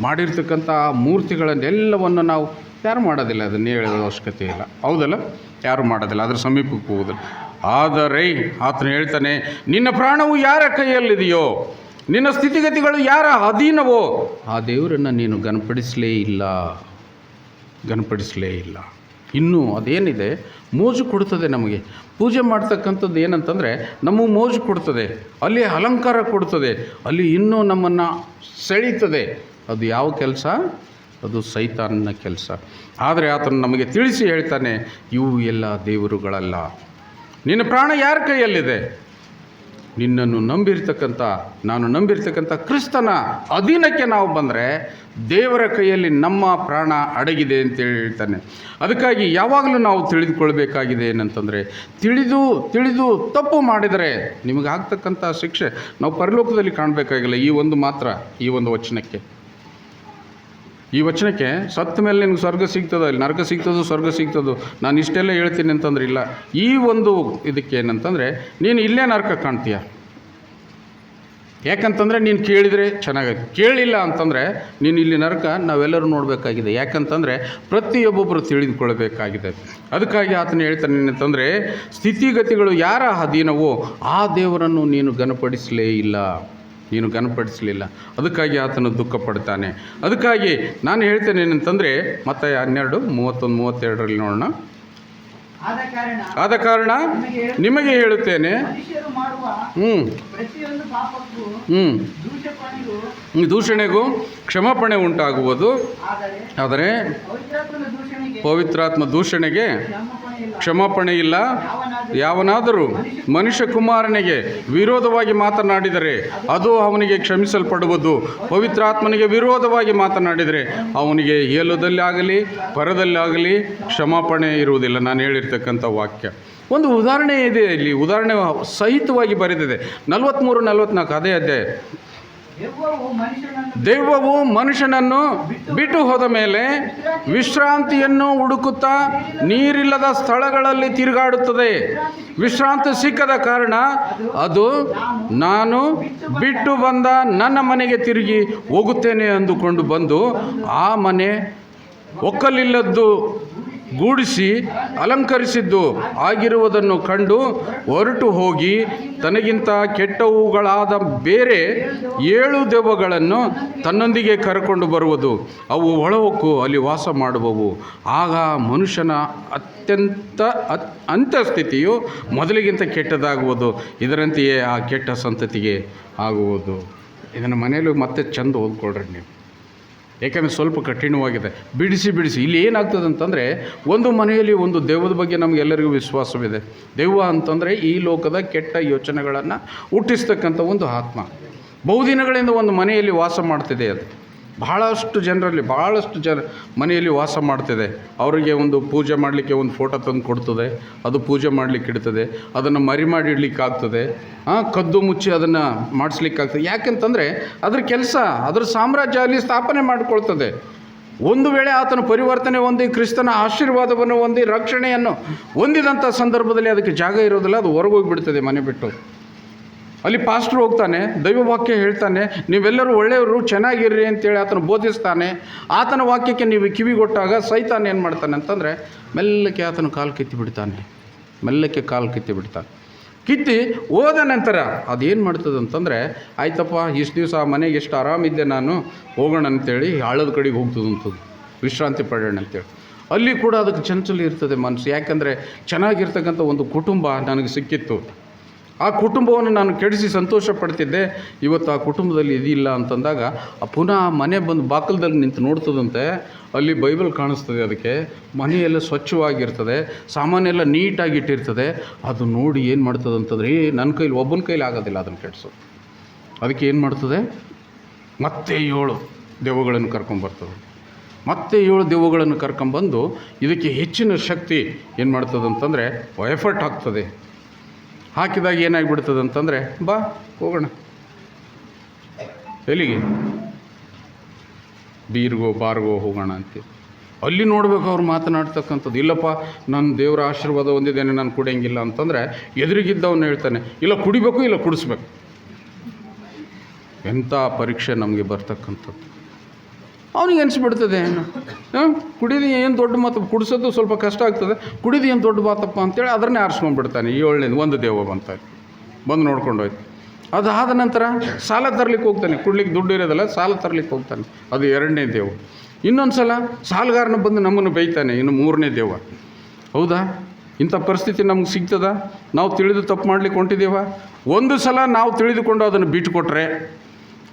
ಮಾಡಿರ್ತಕ್ಕಂಥ ಆ ಮೂರ್ತಿಗಳನ್ನೆಲ್ಲವನ್ನು ನಾವು ಯಾರು ಮಾಡೋದಿಲ್ಲ. ಅದನ್ನೇ ಹೇಳೋದು ಅವಶ್ಯಕತೆ ಇಲ್ಲ. ಹೌದಲ್ಲ? ಯಾರು ಮಾಡೋದಿಲ್ಲ, ಅದರ ಸಮೀಪಕ್ಕೆ ಹೋಗೋದಿಲ್ಲ ಆದರೆ ಆತನು ಹೇಳ್ತಾನೆ, ನಿನ್ನ ಪ್ರಾಣವು ಯಾರ ಕೈಯಲ್ಲಿದೆಯೋ, ನಿನ್ನ ಸ್ಥಿತಿಗತಿಗಳು ಯಾರ ಅಧೀನವೋ, ಆ ದೇವರನ್ನು ನೀನು ಗನಪಡಿಸಲೇ ಇಲ್ಲ ಗನಪಡಿಸಲೇ ಇಲ್ಲ. ಇನ್ನೂ ಅದೇನಿದೆ? ಮೋಜು ಕೊಡ್ತದೆ ನಮಗೆ. ಪೂಜೆ ಮಾಡ್ತಕ್ಕಂಥದ್ದು ಏನಂತಂದರೆ ನಮಗೆ ಮೋಜು ಕೊಡ್ತದೆ, ಅಲ್ಲಿ ಅಲಂಕಾರ ಕೊಡ್ತದೆ, ಅಲ್ಲಿ ಇನ್ನೂ ನಮ್ಮನ್ನು ಸೆಳೀತದೆ. ಅದು ಯಾವ ಕೆಲಸ? ಅದು ಸೈತಾನನ ಕೆಲಸ. ಆದರೆ ಆತನು ನಮಗೆ ತಿಳಿಸಿ ಹೇಳ್ತಾನೆ, ಇವು ಎಲ್ಲ ದೇವರುಗಳಲ್ಲ. ನಿನ್ನ ಪ್ರಾಣ ಯಾರ ಕೈಯಲ್ಲಿದೆ? ನಿನ್ನನ್ನು ನಂಬಿರ್ತಕ್ಕಂಥ, ನಾನು ನಂಬಿರ್ತಕ್ಕಂಥ ಕ್ರಿಸ್ತನ ಅಧೀನಕ್ಕೆ ನಾವು ಬಂದರೆ ದೇವರ ಕೈಯಲ್ಲಿ ನಮ್ಮ ಪ್ರಾಣ ಅಡಗಿದೆ ಅಂತೇಳಿ ಹೇಳ್ತಾನೆ. ಅದಕ್ಕಾಗಿ ಯಾವಾಗಲೂ ನಾವು ತಿಳಿದುಕೊಳ್ಬೇಕಾಗಿದೆ ಏನಂತಂದರೆ, ತಿಳಿದು ತಿಳಿದು ತಪ್ಪು ಮಾಡಿದರೆ ನಿಮಗಾಗ್ತಕ್ಕಂಥ ಶಿಕ್ಷೆ ನಾವು ಪರಲೋಕದಲ್ಲಿ ಕಾಣಬೇಕಾಗಿಲ್ಲ. ಈ ಒಂದು ಮಾತ್ರ, ಈ ಒಂದು ವಚನಕ್ಕೆ. ಈ ವಚನಕ್ಕೆ ಸತ್ತ ಮೇಲೆ ನಿನಗೆ ಸ್ವರ್ಗ ಸಿಗ್ತದೋ ಇಲ್ಲಿ, ನರಕ ಸಿಗ್ತದೋ ಸ್ವರ್ಗ ಸಿಗ್ತದೋ, ನಾನು ಇಷ್ಟೆಲ್ಲ ಹೇಳ್ತೀನಿ ಅಂತಂದ್ರೆ ಇಲ್ಲ. ಈ ಒಂದು ಇದಕ್ಕೆ ಏನಂತಂದರೆ, ನೀನು ಇಲ್ಲೇ ನರಕ ಕಾಣ್ತೀಯ. ಯಾಕಂತಂದರೆ ನೀನು ಕೇಳಿದರೆ ಚೆನ್ನಾಗೈತೆ. ಕೇಳಿಲ್ಲ ಅಂತಂದರೆ ನೀನು ಇಲ್ಲಿ ನರಕ ನಾವೆಲ್ಲರೂ ನೋಡಬೇಕಾಗಿದೆ. ಯಾಕಂತಂದರೆ ಪ್ರತಿಯೊಬ್ಬೊಬ್ಬರು ತಿಳಿದುಕೊಳ್ಳಬೇಕಾಗಿದೆ. ಅದಕ್ಕಾಗಿ ಆತನು ಹೇಳ್ತಾನೆ ಏನಂತಂದರೆ, ಸ್ಥಿತಿಗತಿಗಳು ಯಾರ ಅಧೀನವೋ ಆ ದೇವರನ್ನು ನೀನು ಘನಪಡಿಸಲೇ ಇಲ್ಲ. ನೀನು ಘನಪಡಿಸಲಿಲ್ಲ ಅದಕ್ಕಾಗಿ ಆತನು ದುಃಖ ಪಡ್ತಾನೆ ಅದಕ್ಕಾಗಿ ನಾನು ಹೇಳ್ತೇನೆ ಏನಂತಂದರೆ ಮತ್ತೆ ಹನ್ನೆರಡು, ಮೂವತ್ತೊಂದು, ಮೂವತ್ತೆರಡರಲ್ಲಿ ನೋಡೋಣ. ಆದ ಕಾರಣ ನಿಮಗೆ ಹೇಳುತ್ತೇನೆ ಹ್ಞೂ ಹ್ಞೂ ದೂಷಣೆಗೂ ಕ್ಷಮಾಪಣೆ ಉಂಟಾಗುವುದು. ಆದರೆ ಪವಿತ್ರಾತ್ಮ ದೂಷಣೆಗೆ ಕ್ಷಮಾಪಣೆ ಇಲ್ಲ. ಯಾವನಾದರೂ ಮನುಷ್ಯ ಕುಮಾರನಿಗೆ ವಿರೋಧವಾಗಿ ಮಾತನಾಡಿದರೆ ಅದು ಅವನಿಗೆ ಕ್ಷಮಿಸಲ್ಪಡುವುದು. ಪವಿತ್ರಾತ್ಮನಿಗೆ ವಿರೋಧವಾಗಿ ಮಾತನಾಡಿದರೆ ಅವನಿಗೆ ಏಲದಲ್ಲಿ ಆಗಲಿ ಪರದಲ್ಲಾಗಲಿ ಕ್ಷಮಾಪಣೆ ಇರುವುದಿಲ್ಲ. ನಾನು ಹೇಳಿರ್ತಕ್ಕಂಥ ವಾಕ್ಯ. ಒಂದು ಉದಾಹರಣೆ ಇದೆ ಇಲ್ಲಿ. ಉದಾಹರಣೆ ಸಹಿತವಾಗಿ ಬರೆದಿದೆ. ನಲವತ್ತ್ಮೂರು ನಲವತ್ತ್ನಾಲ್ಕು ಅದೇ ಅದೇ. ದೈವವು ಮನುಷ್ಯನನ್ನು ಬಿಟ್ಟು ಹೋದ ಮೇಲೆ ವಿಶ್ರಾಂತಿಯನ್ನು ಹುಡುಕುತ್ತಾ ನೀರಿಲ್ಲದ ಸ್ಥಳಗಳಲ್ಲಿ ತಿರುಗಾಡುತ್ತದೆ. ವಿಶ್ರಾಂತಿ ಸಿಕ್ಕದ ಕಾರಣ ಅದು ನಾನು ಬಿಟ್ಟು ಬಂದ ನನ್ನ ಮನೆಗೆ ತಿರುಗಿ ಹೋಗುತ್ತೇನೆ ಅಂದುಕೊಂಡು ಬಂದು ಆ ಮನೆ ಒಕ್ಕಲಿಲ್ಲದ್ದು ಗೂಡಿಸಿ, ಅಲಂಕರಿಸಿದ್ದು ಆಗಿರುವುದನ್ನು ಕಂಡು ಹೊರಟು ಹೋಗಿ, ತನಗಿಂತ ಕೆಟ್ಟವುಗಳಾದ ಬೇರೆ ಏಳು ದೆವ್ವಗಳನ್ನು ತನ್ನೊಂದಿಗೆ ಕರ್ಕೊಂಡು ಬರುವುದು. ಅವು ಒಳಹೊಕ್ಕು ಅಲ್ಲಿ ವಾಸ ಮಾಡುವವು. ಆಗ ಮನುಷ್ಯನ ಅತ್ಯಂತ ಅತ್ ಅಂತ್ಯಸ್ಥಿತಿಯು ಮೊದಲಿಗಿಂತ ಕೆಟ್ಟದಾಗುವುದು. ಇದರಂತೆಯೇ ಆ ಕೆಟ್ಟ ಸಂತತಿಗೆ ಆಗುವುದು. ಇದನ್ನು ಮನೆಯಲ್ಲೂ ಮತ್ತೆ ಚಂದ ಓದ್ಕೊಳ್ರಿ ನೀವು. ಏಕೆಂದರೆ ಸ್ವಲ್ಪ ಕಠಿಣವಾಗಿದೆ. ಬಿಡಿಸಿ ಬಿಡಿಸಿ. ಇಲ್ಲಿ ಏನಾಗ್ತದೆ ಅಂತಂದರೆ ಒಂದು ಮನೆಯಲ್ಲಿ ಒಂದು ದೆವ್ವದ ಬಗ್ಗೆ ನಮಗೆಲ್ಲರಿಗೂ ವಿಶ್ವಾಸವಿದೆ. ದೆವ್ವ ಅಂತಂದರೆ ಈ ಲೋಕದ ಕೆಟ್ಟ ಯೋಚನೆಗಳನ್ನು ಹುಟ್ಟಿಸ್ತಕ್ಕಂಥ ಒಂದು ಆತ್ಮ. ಬಹುದಿನಗಳಿಂದ ಒಂದು ಮನೆಯಲ್ಲಿ ವಾಸ ಮಾಡ್ತಿದೆ ಅದು. ಬಹಳಷ್ಟು ಜನರಲ್ಲಿ ಭಾಳಷ್ಟು ಜನ ಮನೆಯಲ್ಲಿ ವಾಸ ಮಾಡ್ತಿದೆ. ಅವರಿಗೆ ಒಂದು ಪೂಜೆ ಮಾಡಲಿಕ್ಕೆ ಒಂದು ಫೋಟೋ ತಂದು ಕೊಡ್ತದೆ. ಅದು ಪೂಜೆ ಮಾಡಲಿಕ್ಕೆ ಇಡ್ತದೆ. ಅದನ್ನು ಮರಿ ಮಾಡಿ ಇಡ್ಲಿಕ್ಕಾಗ್ತದೆ ಕದ್ದು ಮುಚ್ಚಿ ಅದನ್ನು ಮಾಡಿಸ್ಲಿಕ್ಕಾಗ್ತದೆ ಯಾಕೆಂತಂದರೆ, ಅದ್ರ ಕೆಲಸ, ಅದ್ರ ಸಾಮ್ರಾಜ್ಯ ಅಲ್ಲಿ ಸ್ಥಾಪನೆ ಮಾಡಿಕೊಳ್ತದೆ. ಒಂದು ವೇಳೆ ಆತನ ಪರಿವರ್ತನೆ ಹೊಂದಿ, ಕ್ರಿಸ್ತನ ಆಶೀರ್ವಾದವನ್ನು ಹೊಂದಿ, ರಕ್ಷಣೆಯನ್ನು ಹೊಂದಿದಂಥ ಸಂದರ್ಭದಲ್ಲಿ ಅದಕ್ಕೆ ಜಾಗ ಇರೋದಿಲ್ಲ. ಅದು ಹೊರಗೋಗಿಬಿಡ್ತದೆ ಮನೆ ಬಿಟ್ಟು. ಅಲ್ಲಿ ಪಾಸ್ಟ್ರು ಹೋಗ್ತಾನೆ, ದೈವವಾಕ್ಯ ಹೇಳ್ತಾನೆ, ನೀವೆಲ್ಲರೂ ಒಳ್ಳೆಯವರು, ಚೆನ್ನಾಗಿರ್ರಿ ಅಂತೇಳಿ ಆತನ ಬೋಧಿಸ್ತಾನೆ. ಆತನ ವಾಕ್ಯಕ್ಕೆ ನೀವು ಕಿವಿಗೊಟ್ಟಾಗ ಸೈತಾನ ಏನು ಮಾಡ್ತಾನೆ ಅಂತಂದರೆ ಮೆಲ್ಲಕ್ಕೆ ಆತನ ಕಾಲು ಕಿತ್ತಿ ಬಿಡ್ತಾನೆ. ಮೆಲ್ಲಕ್ಕೆ ಕಾಲು ಕಿತ್ತಿ ಬಿಡ್ತಾನೆ. ಕಿತ್ತಿ ಹೋದ ನಂತರ ಅದೇನು ಮಾಡ್ತದೆ ಅಂತಂದರೆ, ಆಯ್ತಪ್ಪ, ಇಷ್ಟು ದಿವಸ ಮನೆಗೆ ಎಷ್ಟು ಆರಾಮಿದ್ದೆ ನಾನು, ಹೋಗೋಣ ಅಂತೇಳಿ ಹಳ್ಳದ ಕಡೆಗೆ ಹೋಗ್ತದಂಥದ್ದು ವಿಶ್ರಾಂತಿ ಪಡೋಣ ಅಂತೇಳಿ. ಅಲ್ಲಿ ಕೂಡ ಅದಕ್ಕೆ ಚಂಚಲಿ ಇರ್ತದೆ ಮನಸ್ಸು. ಯಾಕಂದರೆ ಚೆನ್ನಾಗಿರ್ತಕ್ಕಂಥ ಒಂದು ಕುಟುಂಬ ನನಗೆ ಸಿಕ್ಕಿತ್ತು. ಆ ಕುಟುಂಬವನ್ನು ನಾನು ಕೆಡಿಸಿ ಸಂತೋಷ ಪಡ್ತಿದ್ದೆ. ಇವತ್ತು ಆ ಕುಟುಂಬದಲ್ಲಿ ಇದಿಲ್ಲ ಅಂತಂದಾಗ, ಆ ಪುನಃ ಮನೆ ಬಂದು ಬಾಕಲದಲ್ಲಿ ನಿಂತು ನೋಡ್ತದಂತೆ, ಅಲ್ಲಿ ಬೈಬಲ್ ಕಾಣಿಸ್ತದೆ ಅದಕ್ಕೆ. ಮನೆಯೆಲ್ಲ ಸ್ವಚ್ಛವಾಗಿರ್ತದೆ, ಸಾಮಾನೆಲ್ಲ ನೀಟಾಗಿ ಇಟ್ಟಿರ್ತದೆ. ಅದು ನೋಡಿ ಏನು ಮಾಡ್ತದೆ ಅಂತಂದ್ರೆ ನನ್ನ ಕೈಲಿ, ಒಬ್ಬನ ಕೈಲಿ ಆಗೋದಿಲ್ಲ ಅದನ್ನು ಕೆಡಿಸೋದು. ಅದಕ್ಕೆ ಏನು ಮಾಡ್ತದೆ? ಮತ್ತೆ ಏಳು ದೆವ್ವಗಳನ್ನು ಕರ್ಕೊಂಬರ್ತದೆ ಮತ್ತೆ ಏಳು ದೆವ್ವಗಳನ್ನು ಕರ್ಕೊಂಬಂದು ಇದಕ್ಕೆ ಹೆಚ್ಚಿನ ಶಕ್ತಿ ಏನು ಮಾಡ್ತದೆ ಅಂತಂದರೆ ಎಫರ್ಟ್ ಆಗ್ತದೆ. ಹಾಕಿದಾಗ ಏನಾಗಿಬಿಡ್ತದೆ ಅಂತಂದರೆ, ಬಾ, ಹೋಗೋಣ. ಎಲ್ಲಿಗೆ? ಬೀರ್ಗೋ, ಬಾರ್ಗೋ ಹೋಗೋಣ ಅಂತ. ಅಲ್ಲಿ ನೋಡ್ಬೇಕು ಅವ್ರು ಮಾತನಾಡ್ತಕ್ಕಂಥದ್ದು. ಇಲ್ಲಪ್ಪ, ನಾನು ದೇವರ ಆಶೀರ್ವಾದ ಹೊಂದಿದ್ದೇನೆ, ನಾನು ಕುಡಿಯಂಗಿಲ್ಲ ಅಂತಂದರೆ ಎದುರಿಗಿದ್ದವನು ಹೇಳ್ತಾನೆ, ಇಲ್ಲ ಕುಡಿಬೇಕು, ಇಲ್ಲ ಕುಡಿಸ್ಬೇಕು. ಎಂಥ ಪರೀಕ್ಷೆ ನಮಗೆ ಬರ್ತಕ್ಕಂಥದ್ದು. ಅವನಿಗೆ ಅನಿಸ್ಬಿಡ್ತದೆ ಏನು? ಕುಡಿದು ಏನು ದೊಡ್ಡ ಮಾತು? ಕುಡಿಸೋದು ಸ್ವಲ್ಪ ಕಷ್ಟ ಆಗ್ತದೆ. ಕುಡಿದು ಏನು ದೊಡ್ಡ ಮಾತಪ್ಪ ಅಂತೇಳಿ ಅದನ್ನೇ ಆರಿಸ್ಕೊಂಡ್ಬಿಡ್ತಾನೆ. ಏಳನೇದು ಒಂದು ದೇವ ಬಂತ ಬಂದು ನೋಡ್ಕೊಂಡು ಹೋಯ್ತು. ಅದಾದ ನಂತರ ಸಾಲ ತರ್ಲಿಕ್ಕೆ ಹೋಗ್ತಾನೆ. ಕುಡ್ಲಿಕ್ಕೆ ದುಡ್ಡು ಇರೋದಲ್ಲ, ಸಾಲ ತರ್ಲಿಕ್ಕೆ ಹೋಗ್ತಾನೆ. ಅದು ಎರಡನೇ ದೇವ. ಇನ್ನೊಂದು ಸಲ ಸಾಲಗಾರನ ಬಂದು ನಮ್ಮನ್ನು ಬೈತಾನೆ ಇನ್ನು ಮೂರನೇ ದೇವ. ಹೌದಾ? ಇಂಥ ಪರಿಸ್ಥಿತಿ ನಮ್ಗೆ ಸಿಗ್ತದ? ನಾವು ತಿಳಿದು ತಪ್ಪು ಮಾಡ್ಲಿಕ್ಕೆ ಹೊಂಟಿದ್ದೇವ? ಒಂದು ಸಲ ನಾವು ತಿಳಿದುಕೊಂಡು ಅದನ್ನು ಬಿಟ್ಟುಕೊಟ್ರೆ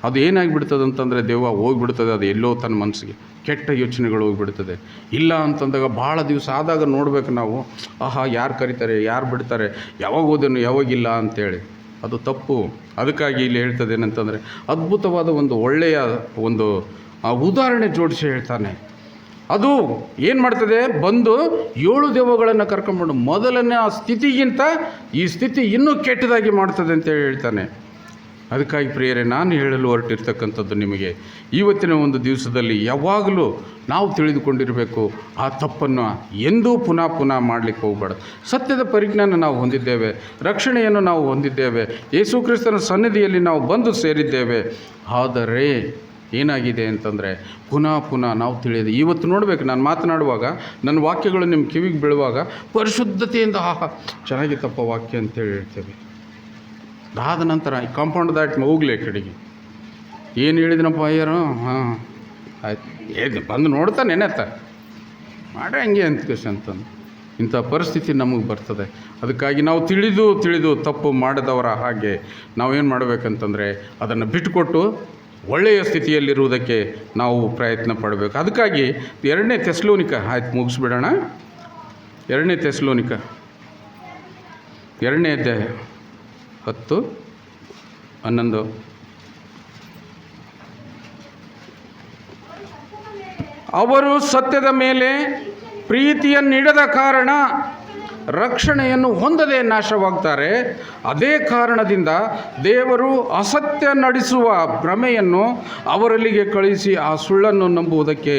ಅದು ಏನಾಗಿಬಿಡ್ತದೆ ಅಂತಂದರೆ ದೆವ್ವ ಹೋಗ್ಬಿಡ್ತದೆ, ಅದು ಎಲ್ಲೋ ತನ್ನ ಮನಸ್ಸಿಗೆ. ಕೆಟ್ಟ ಯೋಚನೆಗಳು ಹೋಗ್ಬಿಡ್ತದೆ. ಇಲ್ಲ ಅಂತಂದಾಗ ಭಾಳ ದಿವಸ ಆದಾಗ ನೋಡ್ಬೇಕು ನಾವು, ಆಹಾ, ಯಾರು ಕರೀತಾರೆ, ಯಾರು ಬಿಡ್ತಾರೆ, ಯಾವಾಗ ಹೋದನು ಯಾವಾಗಿಲ್ಲ ಅಂತೇಳಿ. ಅದು ತಪ್ಪು. ಅದಕ್ಕಾಗಿ ಇಲ್ಲಿ ಹೇಳ್ತದೆ ಏನಂತಂದರೆ, ಅದ್ಭುತವಾದ ಒಂದು ಒಳ್ಳೆಯ ಒಂದು ಉದಾಹರಣೆ ಜೋಡಿಸಿ ಹೇಳ್ತಾನೆ. ಅದು ಏನು ಮಾಡ್ತದೆ? ಬಂದು ಏಳು ದೇವಗಳನ್ನು ಕರ್ಕೊಂಡ್ಬಂದು ಮೊದಲನೇ ಆ ಸ್ಥಿತಿಗಿಂತ ಈ ಸ್ಥಿತಿ ಇನ್ನೂ ಕೆಟ್ಟದಾಗಿ ಮಾಡ್ತದೆ ಅಂತೇಳಿ ಹೇಳ್ತಾನೆ. ಅದಕ್ಕಾಗಿ ಪ್ರಿಯರೇ, ನಾನು ಹೇಳಲು ಹೊರಟಿರ್ತಕ್ಕಂಥದ್ದು ನಿಮಗೆ, ಇವತ್ತಿನ ಒಂದು ದಿವಸದಲ್ಲಿ ಯಾವಾಗಲೂ ನಾವು ತಿಳಿದುಕೊಂಡಿರಬೇಕು, ಆ ತಪ್ಪನ್ನು ಎಂದೂ ಪುನಃ ಪುನಃ ಮಾಡಲಿಕ್ಕೆ ಹೋಗಬಾರ್ದು ಸತ್ಯದ ಪರಿಜ್ಞಾನ ನಾವು ಹೊಂದಿದ್ದೇವೆ, ರಕ್ಷಣೆಯನ್ನು ನಾವು ಹೊಂದಿದ್ದೇವೆ, ಯೇಸು ಕ್ರಿಸ್ತನ ಸನ್ನಿಧಿಯಲ್ಲಿ ನಾವು ಬಂದು ಸೇರಿದ್ದೇವೆ. ಆದರೆ, ಏನಾಗಿದೆ ಅಂತಂದರೆ, ಪುನಃ ಪುನಃ ನಾವು ತಿಳಿಯೋದು, ಇವತ್ತು ನೋಡಬೇಕು, ನಾನು ಮಾತನಾಡುವಾಗ, ನನ್ನ ವಾಕ್ಯಗಳು ನಿಮ್ಮ ಕಿವಿಗೆ ಬೀಳುವಾಗ, ಪರಿಶುದ್ಧತೆಯಿಂದ, ಆಹಾ, ಚೆನ್ನಾಗಿತ್ತಪ್ಪ ವಾಕ್ಯ ಅಂತೇಳಿ ಹೇಳ್ತೇವೆ. ಅದಾದ ನಂತರ ಈ ಕಾಂಪೌಂಡ್ ದಾಟಿ ಹೋಗ್ಲಿ ಕಡೆಗೆ. ಏನು ಹೇಳಿದ್ನಪ್ಪ ಅಯ್ಯರು? ಹಾಂ. ಆಯ್ತು. ಏನು ಬಂದು ನೋಡ್ತಾನೆ ನೆನೆತ್ತ ಮಾಡ್ರೆ ಹಂಗೆ ಅಂತ ಅಂತಂದು ಇಂಥ ಪರಿಸ್ಥಿತಿ ನಮಗೆ ಬರ್ತದೆ. ಅದಕ್ಕಾಗಿ ನಾವು ತಿಳಿದು ತಿಳಿದು ತಪ್ಪು ಮಾಡಿದವರ ಹಾಗೆ ನಾವೇನು ಮಾಡಬೇಕಂತಂದರೆ ಅದನ್ನು ಬಿಟ್ಟುಕೊಟ್ಟು ಒಳ್ಳೆಯ ಸ್ಥಿತಿಯಲ್ಲಿರುವುದಕ್ಕೆ ನಾವು ಪ್ರಯತ್ನ ಪಡಬೇಕು. ಅದಕ್ಕಾಗಿ ಎರಡನೇ ತೆಸ್ಲೋನಿಕ ಆಯ್ತು ಮುಗಿಸ್ಬಿಡೋಣ. ಎರಡನೇ ತೆಸ್ಲೋನಿಕ ಎರಡನೇ ಅಧ್ಯಾಯ. ಹತ್ತು, ಹನ್ನೊಂದು. ಅವರು ಸತ್ಯದ ಮೇಲೆ ಪ್ರೀತಿಯನ್ನಿಡದ ಕಾರಣ ರಕ್ಷಣೆಯನ್ನು ಹೊಂದದೆ ನಾಶವಾಗ್ತಾರೆ. ಅದೇ ಕಾರಣದಿಂದ ದೇವರು ಅಸತ್ಯ ನಡೆಸುವ ಭ್ರಮೆಯನ್ನು ಅವರಲ್ಲಿಗೆ ಕಳಿಸಿ ಆ ಸುಳ್ಳನ್ನು ನಂಬುವುದಕ್ಕೆ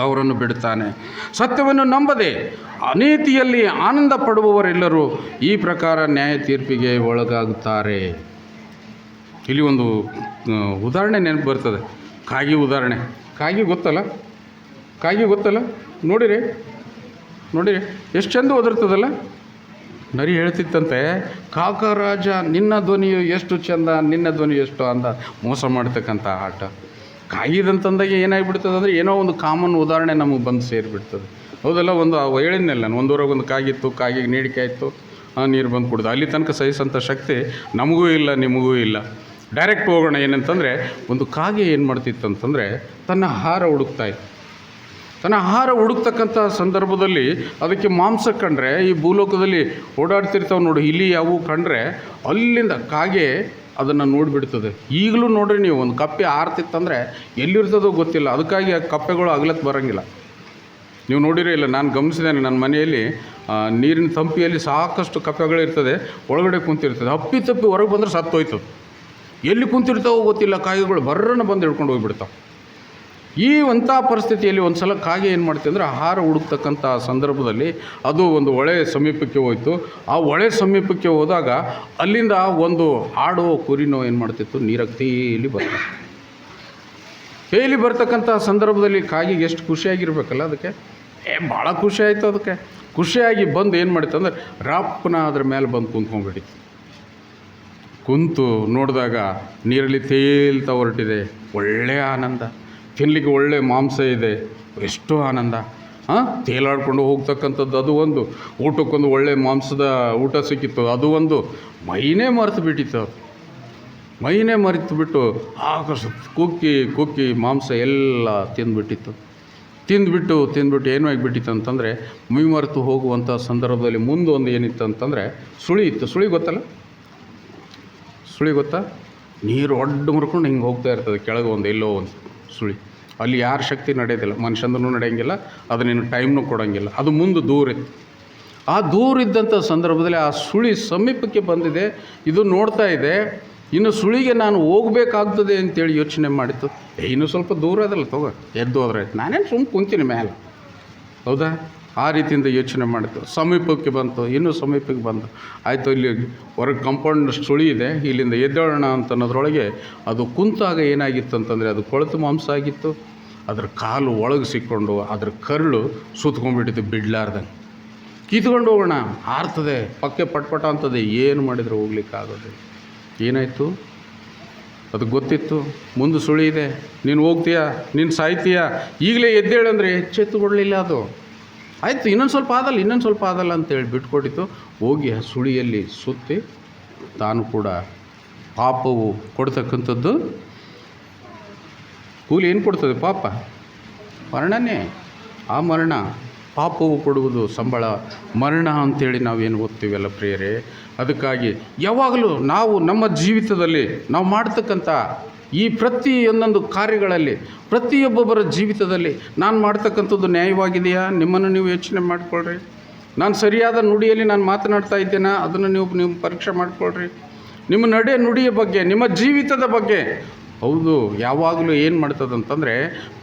ಅವರನ್ನು ಬಿಡುತ್ತಾನೆ. ಸತ್ಯವನ್ನು ನಂಬದೆ ಅನೀತಿಯಲ್ಲಿ ಆನಂದ ಪಡುವವರೆಲ್ಲರೂ ಈ ಪ್ರಕಾರ ನ್ಯಾಯ ತೀರ್ಪಿಗೆ ಒಳಗಾಗುತ್ತಾರೆ. ಇಲ್ಲಿ ಒಂದು ಉದಾಹರಣೆ ನೆನಪು ಬರ್ತದೆ. ಕಾಗಿ ಉದಾಹರಣೆ. ಕಾಗಿ ಗೊತ್ತಲ್ಲ? ಕಾಗಿ ಗೊತ್ತಲ್ಲ? ನೋಡಿರಿ. ನೋಡಿರಿ. ಎಷ್ಟು ಚೆಂದ ಓದಿರ್ತದಲ್ಲ ನರಿ ಹೇಳ್ತಿತ್ತಂತೆ ಕಾಕರಾಜ ನಿನ್ನ ಧ್ವನಿಯು ಎಷ್ಟು ಚೆಂದ, ನಿನ್ನ ಧ್ವನಿ ಎಷ್ಟು ಅಂದ. ಮೋಸ ಮಾಡ್ತಕ್ಕಂಥ ಆಟ. ಕಾಗಿದಂತಂದಾಗ ಏನಾಗ್ಬಿಡ್ತದೆ ಅಂದರೆ ಏನೋ ಒಂದು ಕಾಮನ್ ಉದಾಹರಣೆ ನಮಗೆ ಬಂದು ಸೇರಿಬಿಡ್ತದೆ. ಹೌದಲ್ಲ, ಒಂದು ಆ ನಾನು ಒಂದೂರಾಗ ಒಂದು ಕಾಗಿತ್ತು, ಕಾಗಿಗೆ ನೀಡಿಕೆ ಆಯಿತು ನೀರು ಬಂದು ಕುಡ್ದು, ಅಲ್ಲಿ ತನಕ ಸಹಿಸೋಂಥ ಶಕ್ತಿ ನಮಗೂ ಇಲ್ಲ, ನಿಮಗೂ ಇಲ್ಲ. ಡೈರೆಕ್ಟ್ ಹೋಗೋಣ ಏನಂತಂದರೆ, ಒಂದು ಕಾಗೆ ಏನು ಮಾಡ್ತಿತ್ತು ಅಂತಂದರೆ ತನ್ನ ಆಹಾರ ಹುಡುಕ್ತಾ ಇತ್ತು. ತನ್ನ ಆಹಾರ ಹುಡುಕ್ತಕ್ಕಂಥ ಸಂದರ್ಭದಲ್ಲಿ ಅದಕ್ಕೆ ಮಾಂಸ ಕಂಡ್ರೆ, ಈ ಭೂಲೋಕದಲ್ಲಿ ಓಡಾಡ್ತಿರ್ತಾವೆ ನೋಡಿ, ಇಲ್ಲಿ ಯಾವು ಕಂಡ್ರೆ, ಅಲ್ಲಿಂದ ಕಾಗೆ ಅದನ್ನು ನೋಡಿಬಿಡ್ತದೆ. ಈಗಲೂ ನೋಡ್ರಿ ನೀವು, ಒಂದು ಕಪ್ಪೆ ಆರ್ತಿತ್ತಂದರೆ ಎಲ್ಲಿರ್ತದೋ ಗೊತ್ತಿಲ್ಲ. ಅದಕ್ಕಾಗಿ ಆ ಕಪ್ಪೆಗಳು ಅಗಲಕ್ಕೆ ಬರೋಂಗಿಲ್ಲ. ನೀವು ನೋಡಿರೇ ಇಲ್ಲ, ನಾನು ಗಮನಿಸಿದ್ದೇನೆ ನನ್ನ ಮನೆಯಲ್ಲಿ ನೀರಿನ ತಂಪಿಯಲ್ಲಿ ಸಾಕಷ್ಟು ಕಪ್ಪೆಗಳಿರ್ತದೆ, ಒಳಗಡೆ ಕುಂತಿರ್ತದೆ. ಅಪ್ಪಿ ತಪ್ಪಿ ಹೊರಗೆ ಬಂದರೆ ಸತ್ತೋಯ್ತು. ಎಲ್ಲಿ ಕುಂತಿರ್ತಾವೋ ಗೊತ್ತಿಲ್ಲ ಕಾಯಿಗಳು ಬರ್ರನ್ನ ಬಂದು ಹಿಡ್ಕೊಂಡು ಹೋಗ್ಬಿಡ್ತಾವೆ. ಈ ಅಂಥ ಪರಿಸ್ಥಿತಿಯಲ್ಲಿ ಒಂದು ಸಲ ಕಾಗೆ ಏನು ಮಾಡ್ತೀವಿ ಅಂದರೆ ಆಹಾರ ಹುಡುಕ್ತಕ್ಕಂಥ ಸಂದರ್ಭದಲ್ಲಿ ಅದು ಒಂದು ಹೊಳೆ ಸಮೀಪಕ್ಕೆ ಹೋಯಿತು. ಆ ಹೊಳೆ ಸಮೀಪಕ್ಕೆ ಹೋದಾಗ ಅಲ್ಲಿಂದ ಒಂದು ಆಡೋ ಕುರಿನೋ ಏನು ಮಾಡ್ತಿತ್ತು? ನೀರಾಗ ತೇಲಿ ಬರ್ತದೆ ತೇಲಿ ಬರ್ತಕ್ಕಂಥ ಸಂದರ್ಭದಲ್ಲಿ ಕಾಗಿಗೆ ಎಷ್ಟು ಖುಷಿಯಾಗಿರ್ಬೇಕಲ್ಲ ಅದಕ್ಕೆ? ಏ, ಭಾಳ ಖುಷಿ ಆಯಿತು ಅದಕ್ಕೆ. ಖುಷಿಯಾಗಿ ಬಂದು ಏನು ಮಾಡಿತ್ತು ಅಂದರೆ ರಾಪ್ನ ಅದ್ರ ಮೇಲೆ ಬಂದು ಕುಂತ್ಕೊಂಡ್ಬಿಟ್ಟಿತ್ತು ಕುಂತು ನೋಡಿದಾಗ ನೀರಲ್ಲಿ ತೇಲ್ತಾ ಹೊರಟಿದೆ ಒಳ್ಳೆಯ ಆನಂದ. ತಿನ್ನಲಿಕ್ಕೆ ಒಳ್ಳೆ ಮಾಂಸ ಇದೆ. ಎಷ್ಟು ಆನಂದ. ಹಾಂ ತೇಲಾಡ್ಕೊಂಡು ಹೋಗ್ತಕ್ಕಂಥದ್ದು ಅದು ಒಂದು. ಊಟಕ್ಕೊಂದು ಒಳ್ಳೆ ಮಾಂಸದ ಊಟ ಸಿಕ್ಕಿತ್ತು. ಅದು ಒಂದು. ಮೈನೇ ಮರೆತು ಬಿಟ್ಟಿತ್ತು. ಮೈನೇ ಮರೆತು ಬಿಟ್ಟು ಆಕಾಶ ಕುಕ್ಕಿ ಕುಕ್ಕಿ ಮಾಂಸ ಎಲ್ಲ ತಿಂದುಬಿಟ್ಟಿತ್ತು. ತಿಂದುಬಿಟ್ಟು ತಿಂದುಬಿಟ್ಟು ಏನು ಆಗಿಬಿಟ್ಟಿತ್ತು ಅಂತಂದರೆ ಮೈ ಮರೆತು ಹೋಗುವಂಥ ಸಂದರ್ಭದಲ್ಲಿ ಮುಂದೆ ಒಂದು ಏನಿತ್ತು ಅಂತಂದರೆ ಸುಳಿ ಇತ್ತು. ಸುಳಿ ಗೊತ್ತಲ್ಲ? ಸುಳಿ ಗೊತ್ತಾ? ನೀರು ಒಡ್ಡ ಮುರ್ಕೊಂಡು ಹಿಂಗೆ ಹೋಗ್ತಾ ಇರ್ತದೆ. ಕೆಳಗೆ ಒಂದು ಎಲ್ಲೋ ಒಂದು ಸುಳಿ. ಅಲ್ಲಿ ಯಾರ ಶಕ್ತಿ ನಡೆಯೋದಿಲ್ಲ ಮನುಷ್ಯಂದ್ರೂ ನಡೆಯೋಂಗಿಲ್ಲ ಅದು ನಿನ್ನ ಟೈಮ್ನೂ ಕೊಡೋಂಗಿಲ್ಲ. ಅದು ಮುಂದೆ ದೂರ ಇತ್ತು. ಆ ದೂರ ಇದ್ದಂಥ ಸಂದರ್ಭದಲ್ಲಿ ಆ ಸುಳಿ ಸಮೀಪಕ್ಕೆ ಬಂದಿದೆ. ಇದು ನೋಡ್ತಾ ಇದೆ. ಇನ್ನು ಸುಳಿಗೆ ನಾನು ಹೋಗಬೇಕಾಗ್ತದೆ ಅಂತೇಳಿ ಯೋಚನೆ ಮಾಡಿತ್ತು. ಇನ್ನೂ ಸ್ವಲ್ಪ ದೂರ ಅದಲ್ಲ, ತಗೋ, ಎದ್ದು ಹೋದ್ರೆ ನಾನೇನು ಸುಮ್ಮನೆ ಕುಂತೀನಿ ಮೇಲೆ ಹೌದಾ? ಆ ರೀತಿಯಿಂದ ಯೋಚನೆ ಮಾಡಿತು ಸಮೀಪಕ್ಕೆ ಬಂತು, ಇನ್ನೂ ಸಮೀಪಕ್ಕೆ ಬಂತು ಆಯಿತು, ಇಲ್ಲಿ ಹೊರಗೆ ಕಂಪೌಂಡ್ ಸುಳಿ ಇದೆ, ಇಲ್ಲಿಂದ ಎದ್ದೇಳೋಣ ಅಂತ ಅನ್ನೋದ್ರೊಳಗೆ ಅದು ಕುಂತಾಗ ಏನಾಗಿತ್ತು ಅಂತಂದರೆ ಅದು ಕೊಳೆತು ಮಾಂಸ ಆಗಿತ್ತು. ಅದ್ರ ಕಾಲು ಒಳಗೆ ಸಿಕ್ಕೊಂಡು ಅದ್ರ ಕರಳು ಸುತ್ಕೊಂಡ್ಬಿಟ್ಟಿತ್ತು ಬಿಡ್ಲಾರ್ದಂಗೆ. ಕಿತ್ಕೊಂಡು ಹೋಗೋಣ, ಆರ್ತದೆ, ಪಕ್ಕೆ ಪಟ್ಪಟ ಅಂತದೆ, ಏನು ಮಾಡಿದ್ರೆ ಹೋಗ್ಲಿಕ್ಕಾಗೋದು ಏನಾಯಿತು? ಅದು ಗೊತ್ತಿತ್ತು, ಮುಂದೆ ಸುಳಿ ಇದೆ. ನೀನು ಹೋಗ್ತೀಯಾ? ನೀನು ಸಾಯ್ತೀಯಾ? ಈಗಲೇ ಎದ್ದೇಳಂದ್ರೆ ಎಚ್ಚೆತ್ತುಕೊಳ್ಳಿಲ್ಲ ಅದು. ಆಯಿತು, ಇನ್ನೊಂದು ಸ್ವಲ್ಪ ಆದಲ್ಲ, ಇನ್ನೊಂದು ಸ್ವಲ್ಪ ಆದಲ್ಲ ಅಂತೇಳಿ ಬಿಟ್ಕೊಟ್ಟಿತ್ತು. ಹೋಗಿ ಆ ಸುಳಿಯಲ್ಲಿ ಸುತ್ತಿ ತಾನು ಕೂಡ ಪಾಪವು ಕೊಡ್ತಕ್ಕಂಥದ್ದು. ಕೂಲಿ ಏನು ಕೊಡ್ತದೆ ಪಾಪ? ಮರಣನೇ. ಆ ಮರಣ ಪಾಪವು ಕೊಡುವುದು ಸಂಬಳ. ಮರಣ ಅಂಥೇಳಿ ನಾವೇನು ಓದ್ತೀವಲ್ಲ ಪ್ರಿಯರೇ? ಅದಕ್ಕಾಗಿ ಯಾವಾಗಲೂ ನಾವು ನಮ್ಮ ಜೀವಿತದಲ್ಲಿ ನಾವು ಮಾಡ್ತಕ್ಕಂಥ ಈ ಪ್ರತಿಯೊಂದೊಂದು ಕಾರ್ಯಗಳಲ್ಲಿ, ಪ್ರತಿಯೊಬ್ಬೊಬ್ಬರ ಜೀವಿತದಲ್ಲಿ ನಾನು ಮಾಡ್ತಕ್ಕಂಥದ್ದು ನ್ಯಾಯವಾಗಿದೆಯಾ? ನಿಮ್ಮನ್ನು ನೀವು ಯೋಚನೆ ಮಾಡಿಕೊಳ್ಳ್ರಿ ನಾನು ಸರಿಯಾದ ನುಡಿಯಲ್ಲಿ ನಾನು ಮಾತನಾಡ್ತಾ ಇದ್ದೇನಾ? ಅದನ್ನು ನೀವು ನೀವು ಪರೀಕ್ಷೆ ಮಾಡಿಕೊಳ್ಳ್ರಿ ನಿಮ್ಮ ನಡೆ ನುಡಿಯ ಬಗ್ಗೆ, ನಿಮ್ಮ ಜೀವಿತದ ಬಗ್ಗೆ. ಹೌದು, ಯಾವಾಗಲೂ ಏನು ಮಾಡ್ತದೆ ಅಂತಂದರೆ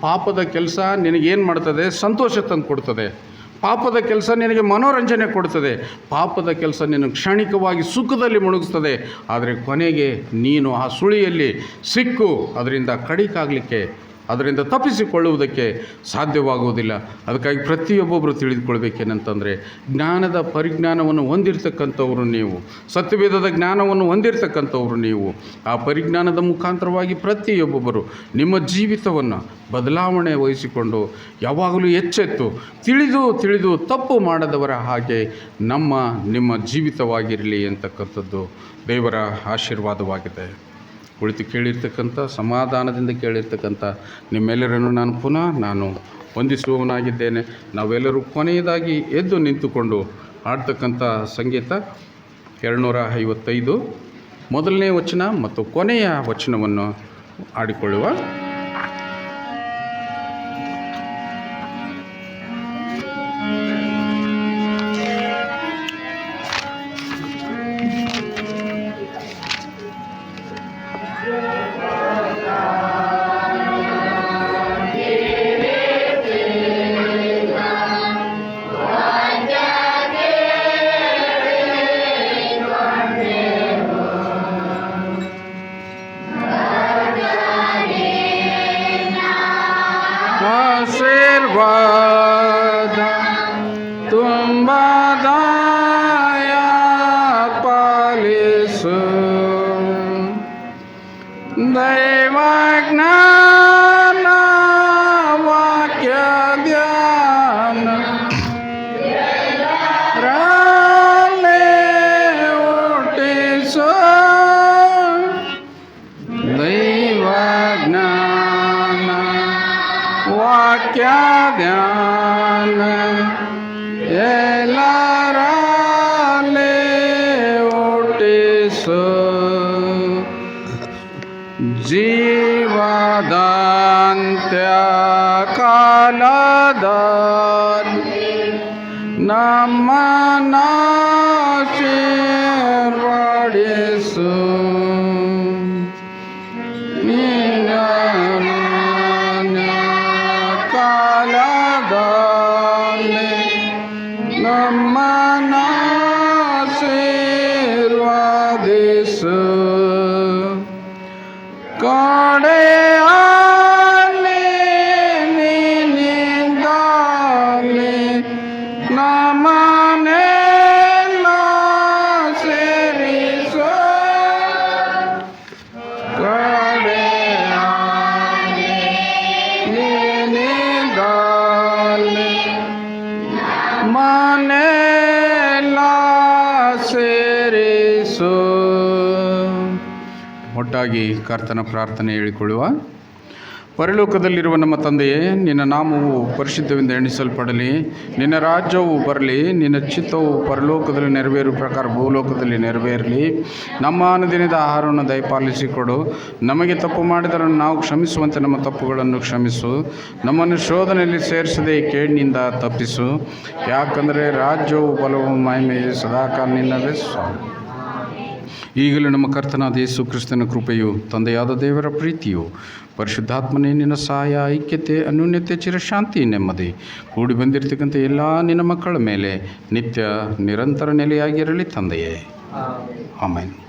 ಪಾಪದ ಕೆಲಸ ನಿನಗೇನು ಮಾಡ್ತದೆ? ಸಂತೋಷ ತಂದು ಕೊಡ್ತದೆ ಪಾಪದ ಕೆಲಸ ನಿನಗೆ ಮನೋರಂಜನೆ ಕೊಡ್ತದೆ. ಪಾಪದ ಕೆಲಸ ನಿನಗೆ ಕ್ಷಣಿಕವಾಗಿ ಸುಖದಲ್ಲಿ ಮುಳುಗಿಸ್ತದೆ ಆದರೆ ಕೊನೆಗೆ ನೀನು ಆ ಸುಳಿಯಲ್ಲಿ ಸಿಕ್ಕು. ಅದರಿಂದ ಕಡಿಕಾಗಲಿಕ್ಕೆ ಅದರಿಂದ ತಪ್ಪಿಸಿಕೊಳ್ಳುವುದಕ್ಕೆ ಸಾಧ್ಯವಾಗುವುದಿಲ್ಲ. ಅದಕ್ಕಾಗಿ ಪ್ರತಿಯೊಬ್ಬೊಬ್ಬರು ತಿಳಿದುಕೊಳ್ಬೇಕೇನಂತಂದರೆ, ಜ್ಞಾನದ ಪರಿಜ್ಞಾನವನ್ನು ಹೊಂದಿರತಕ್ಕಂಥವ್ರು ನೀವು, ಸತ್ಯವೇದದ ಜ್ಞಾನವನ್ನು ಹೊಂದಿರತಕ್ಕಂಥವ್ರು ನೀವು, ಆ ಪರಿಜ್ಞಾನದ ಮುಖಾಂತರವಾಗಿ ಪ್ರತಿಯೊಬ್ಬೊಬ್ಬರು ನಿಮ್ಮ ಜೀವಿತವನ್ನು ಬದಲಾವಣೆ ವಹಿಸಿಕೊಂಡು ಯಾವಾಗಲೂ ಎಚ್ಚೆತ್ತು, ತಿಳಿದು ತಿಳಿದು ತಪ್ಪು ಮಾಡದವರ ಹಾಗೆ ನಮ್ಮ, ನಿಮ್ಮ ಜೀವಿತವಾಗಿರಲಿ ಅಂತಕ್ಕಂಥದ್ದು ದೇವರ ಆಶೀರ್ವಾದವಾಗಿದೆ. ಕುಳಿತು ಕೇಳಿರ್ತಕ್ಕಂಥ, ಸಮಾಧಾನದಿಂದ ಕೇಳಿರ್ತಕ್ಕಂಥ ನಿಮ್ಮೆಲ್ಲರನ್ನು ನಾನು ಪುನಃ ನಾನು ವಂದಿಸುವವನಾಗಿದ್ದೇನೆ. ನಾವೆಲ್ಲರೂ ಕೊನೆಯದಾಗಿ ಎದ್ದು ನಿಂತುಕೊಂಡು ಹಾಡ್ತಕ್ಕಂಥ ಸಂಗೀತ ಎರಡುನೂರ ಐವತ್ತೈದು. ಮೊದಲನೇ ವಚನ ಮತ್ತು ಕೊನೆಯ ವಚನವನ್ನು ಆಡಿಕೊಳ್ಳುವ ಆಶೀರ್ವಾದ ಕಾಲದಲ್ಲಿ ಸೇರಿಸು ಒಟ್ಟಾಗಿ ಕರ್ತನ ಪ್ರಾರ್ಥನೆ ಹೇಳಿಕೊಳ್ಳುವ ಪರಲೋಕದಲ್ಲಿರುವ ನಮ್ಮ ತಂದೆಯೇ, ನಿನ್ನ ನಾಮವು ಪರಿಶುದ್ಧವೆಂದು ಎಣಿಸಲ್ಪಡಲಿ. ನಿನ್ನ ರಾಜ್ಯವು ಬರಲಿ, ನಿನ್ನ ಚಿತ್ತವು ಪರಲೋಕದಲ್ಲಿ ನೆರವೇರುವ ಪ್ರಕಾರ ಭೂಲೋಕದಲ್ಲಿ ನೆರವೇರಲಿ. ನಮ್ಮ ಅನುದಿನದ ಆಹಾರವನ್ನು ದಯಪಾಲಿಸಿಕೊಡು. ನಮಗೆ ತಪ್ಪು ಮಾಡಿದರನ್ನು ನಾವು ಕ್ಷಮಿಸುವಂತೆ ನಮ್ಮ ತಪ್ಪುಗಳನ್ನು ಕ್ಷಮಿಸು. ನಮ್ಮನ್ನು ಶೋಧನೆಯಲ್ಲಿ ಸೇರಿಸದೆ ಕೇಡಿನಿಂದ ತಪ್ಪಿಸು. ಯಾಕಂದರೆ ರಾಜ್ಯವು ಬಲವು ಮಹಿಮೆಯು ಸದಾಕಾಲ ಸ್ವಾಮಿ. ಈಗಲೂ ನಮ್ಮ ಕರ್ತನಾದ ಯೇಸು ಕ್ರಿಸ್ತನ ಕೃಪೆಯು ತಂದೆಯಾದ ದೇವರ ಪ್ರೀತಿಯು ಪರಿಶುದ್ಧಾತ್ಮನೇ ನಿನ್ನ ಸಹಾಯ ಐಕ್ಯತೆ ಅನ್ಯೂನ್ಯತೆ ಚಿರಶಾಂತಿ ನೆಮ್ಮದಿ. ಕೂಡಿ ಬಂದಿರತಕ್ಕಂಥ ಎಲ್ಲ ನಿನ್ನ ಮಕ್ಕಳ ಮೇಲೆ ನಿತ್ಯ ನಿರಂತರ ನೆಲೆಯಾಗಿರಲಿ ತಂದೆಯೇ. ಆಮೇಲೆ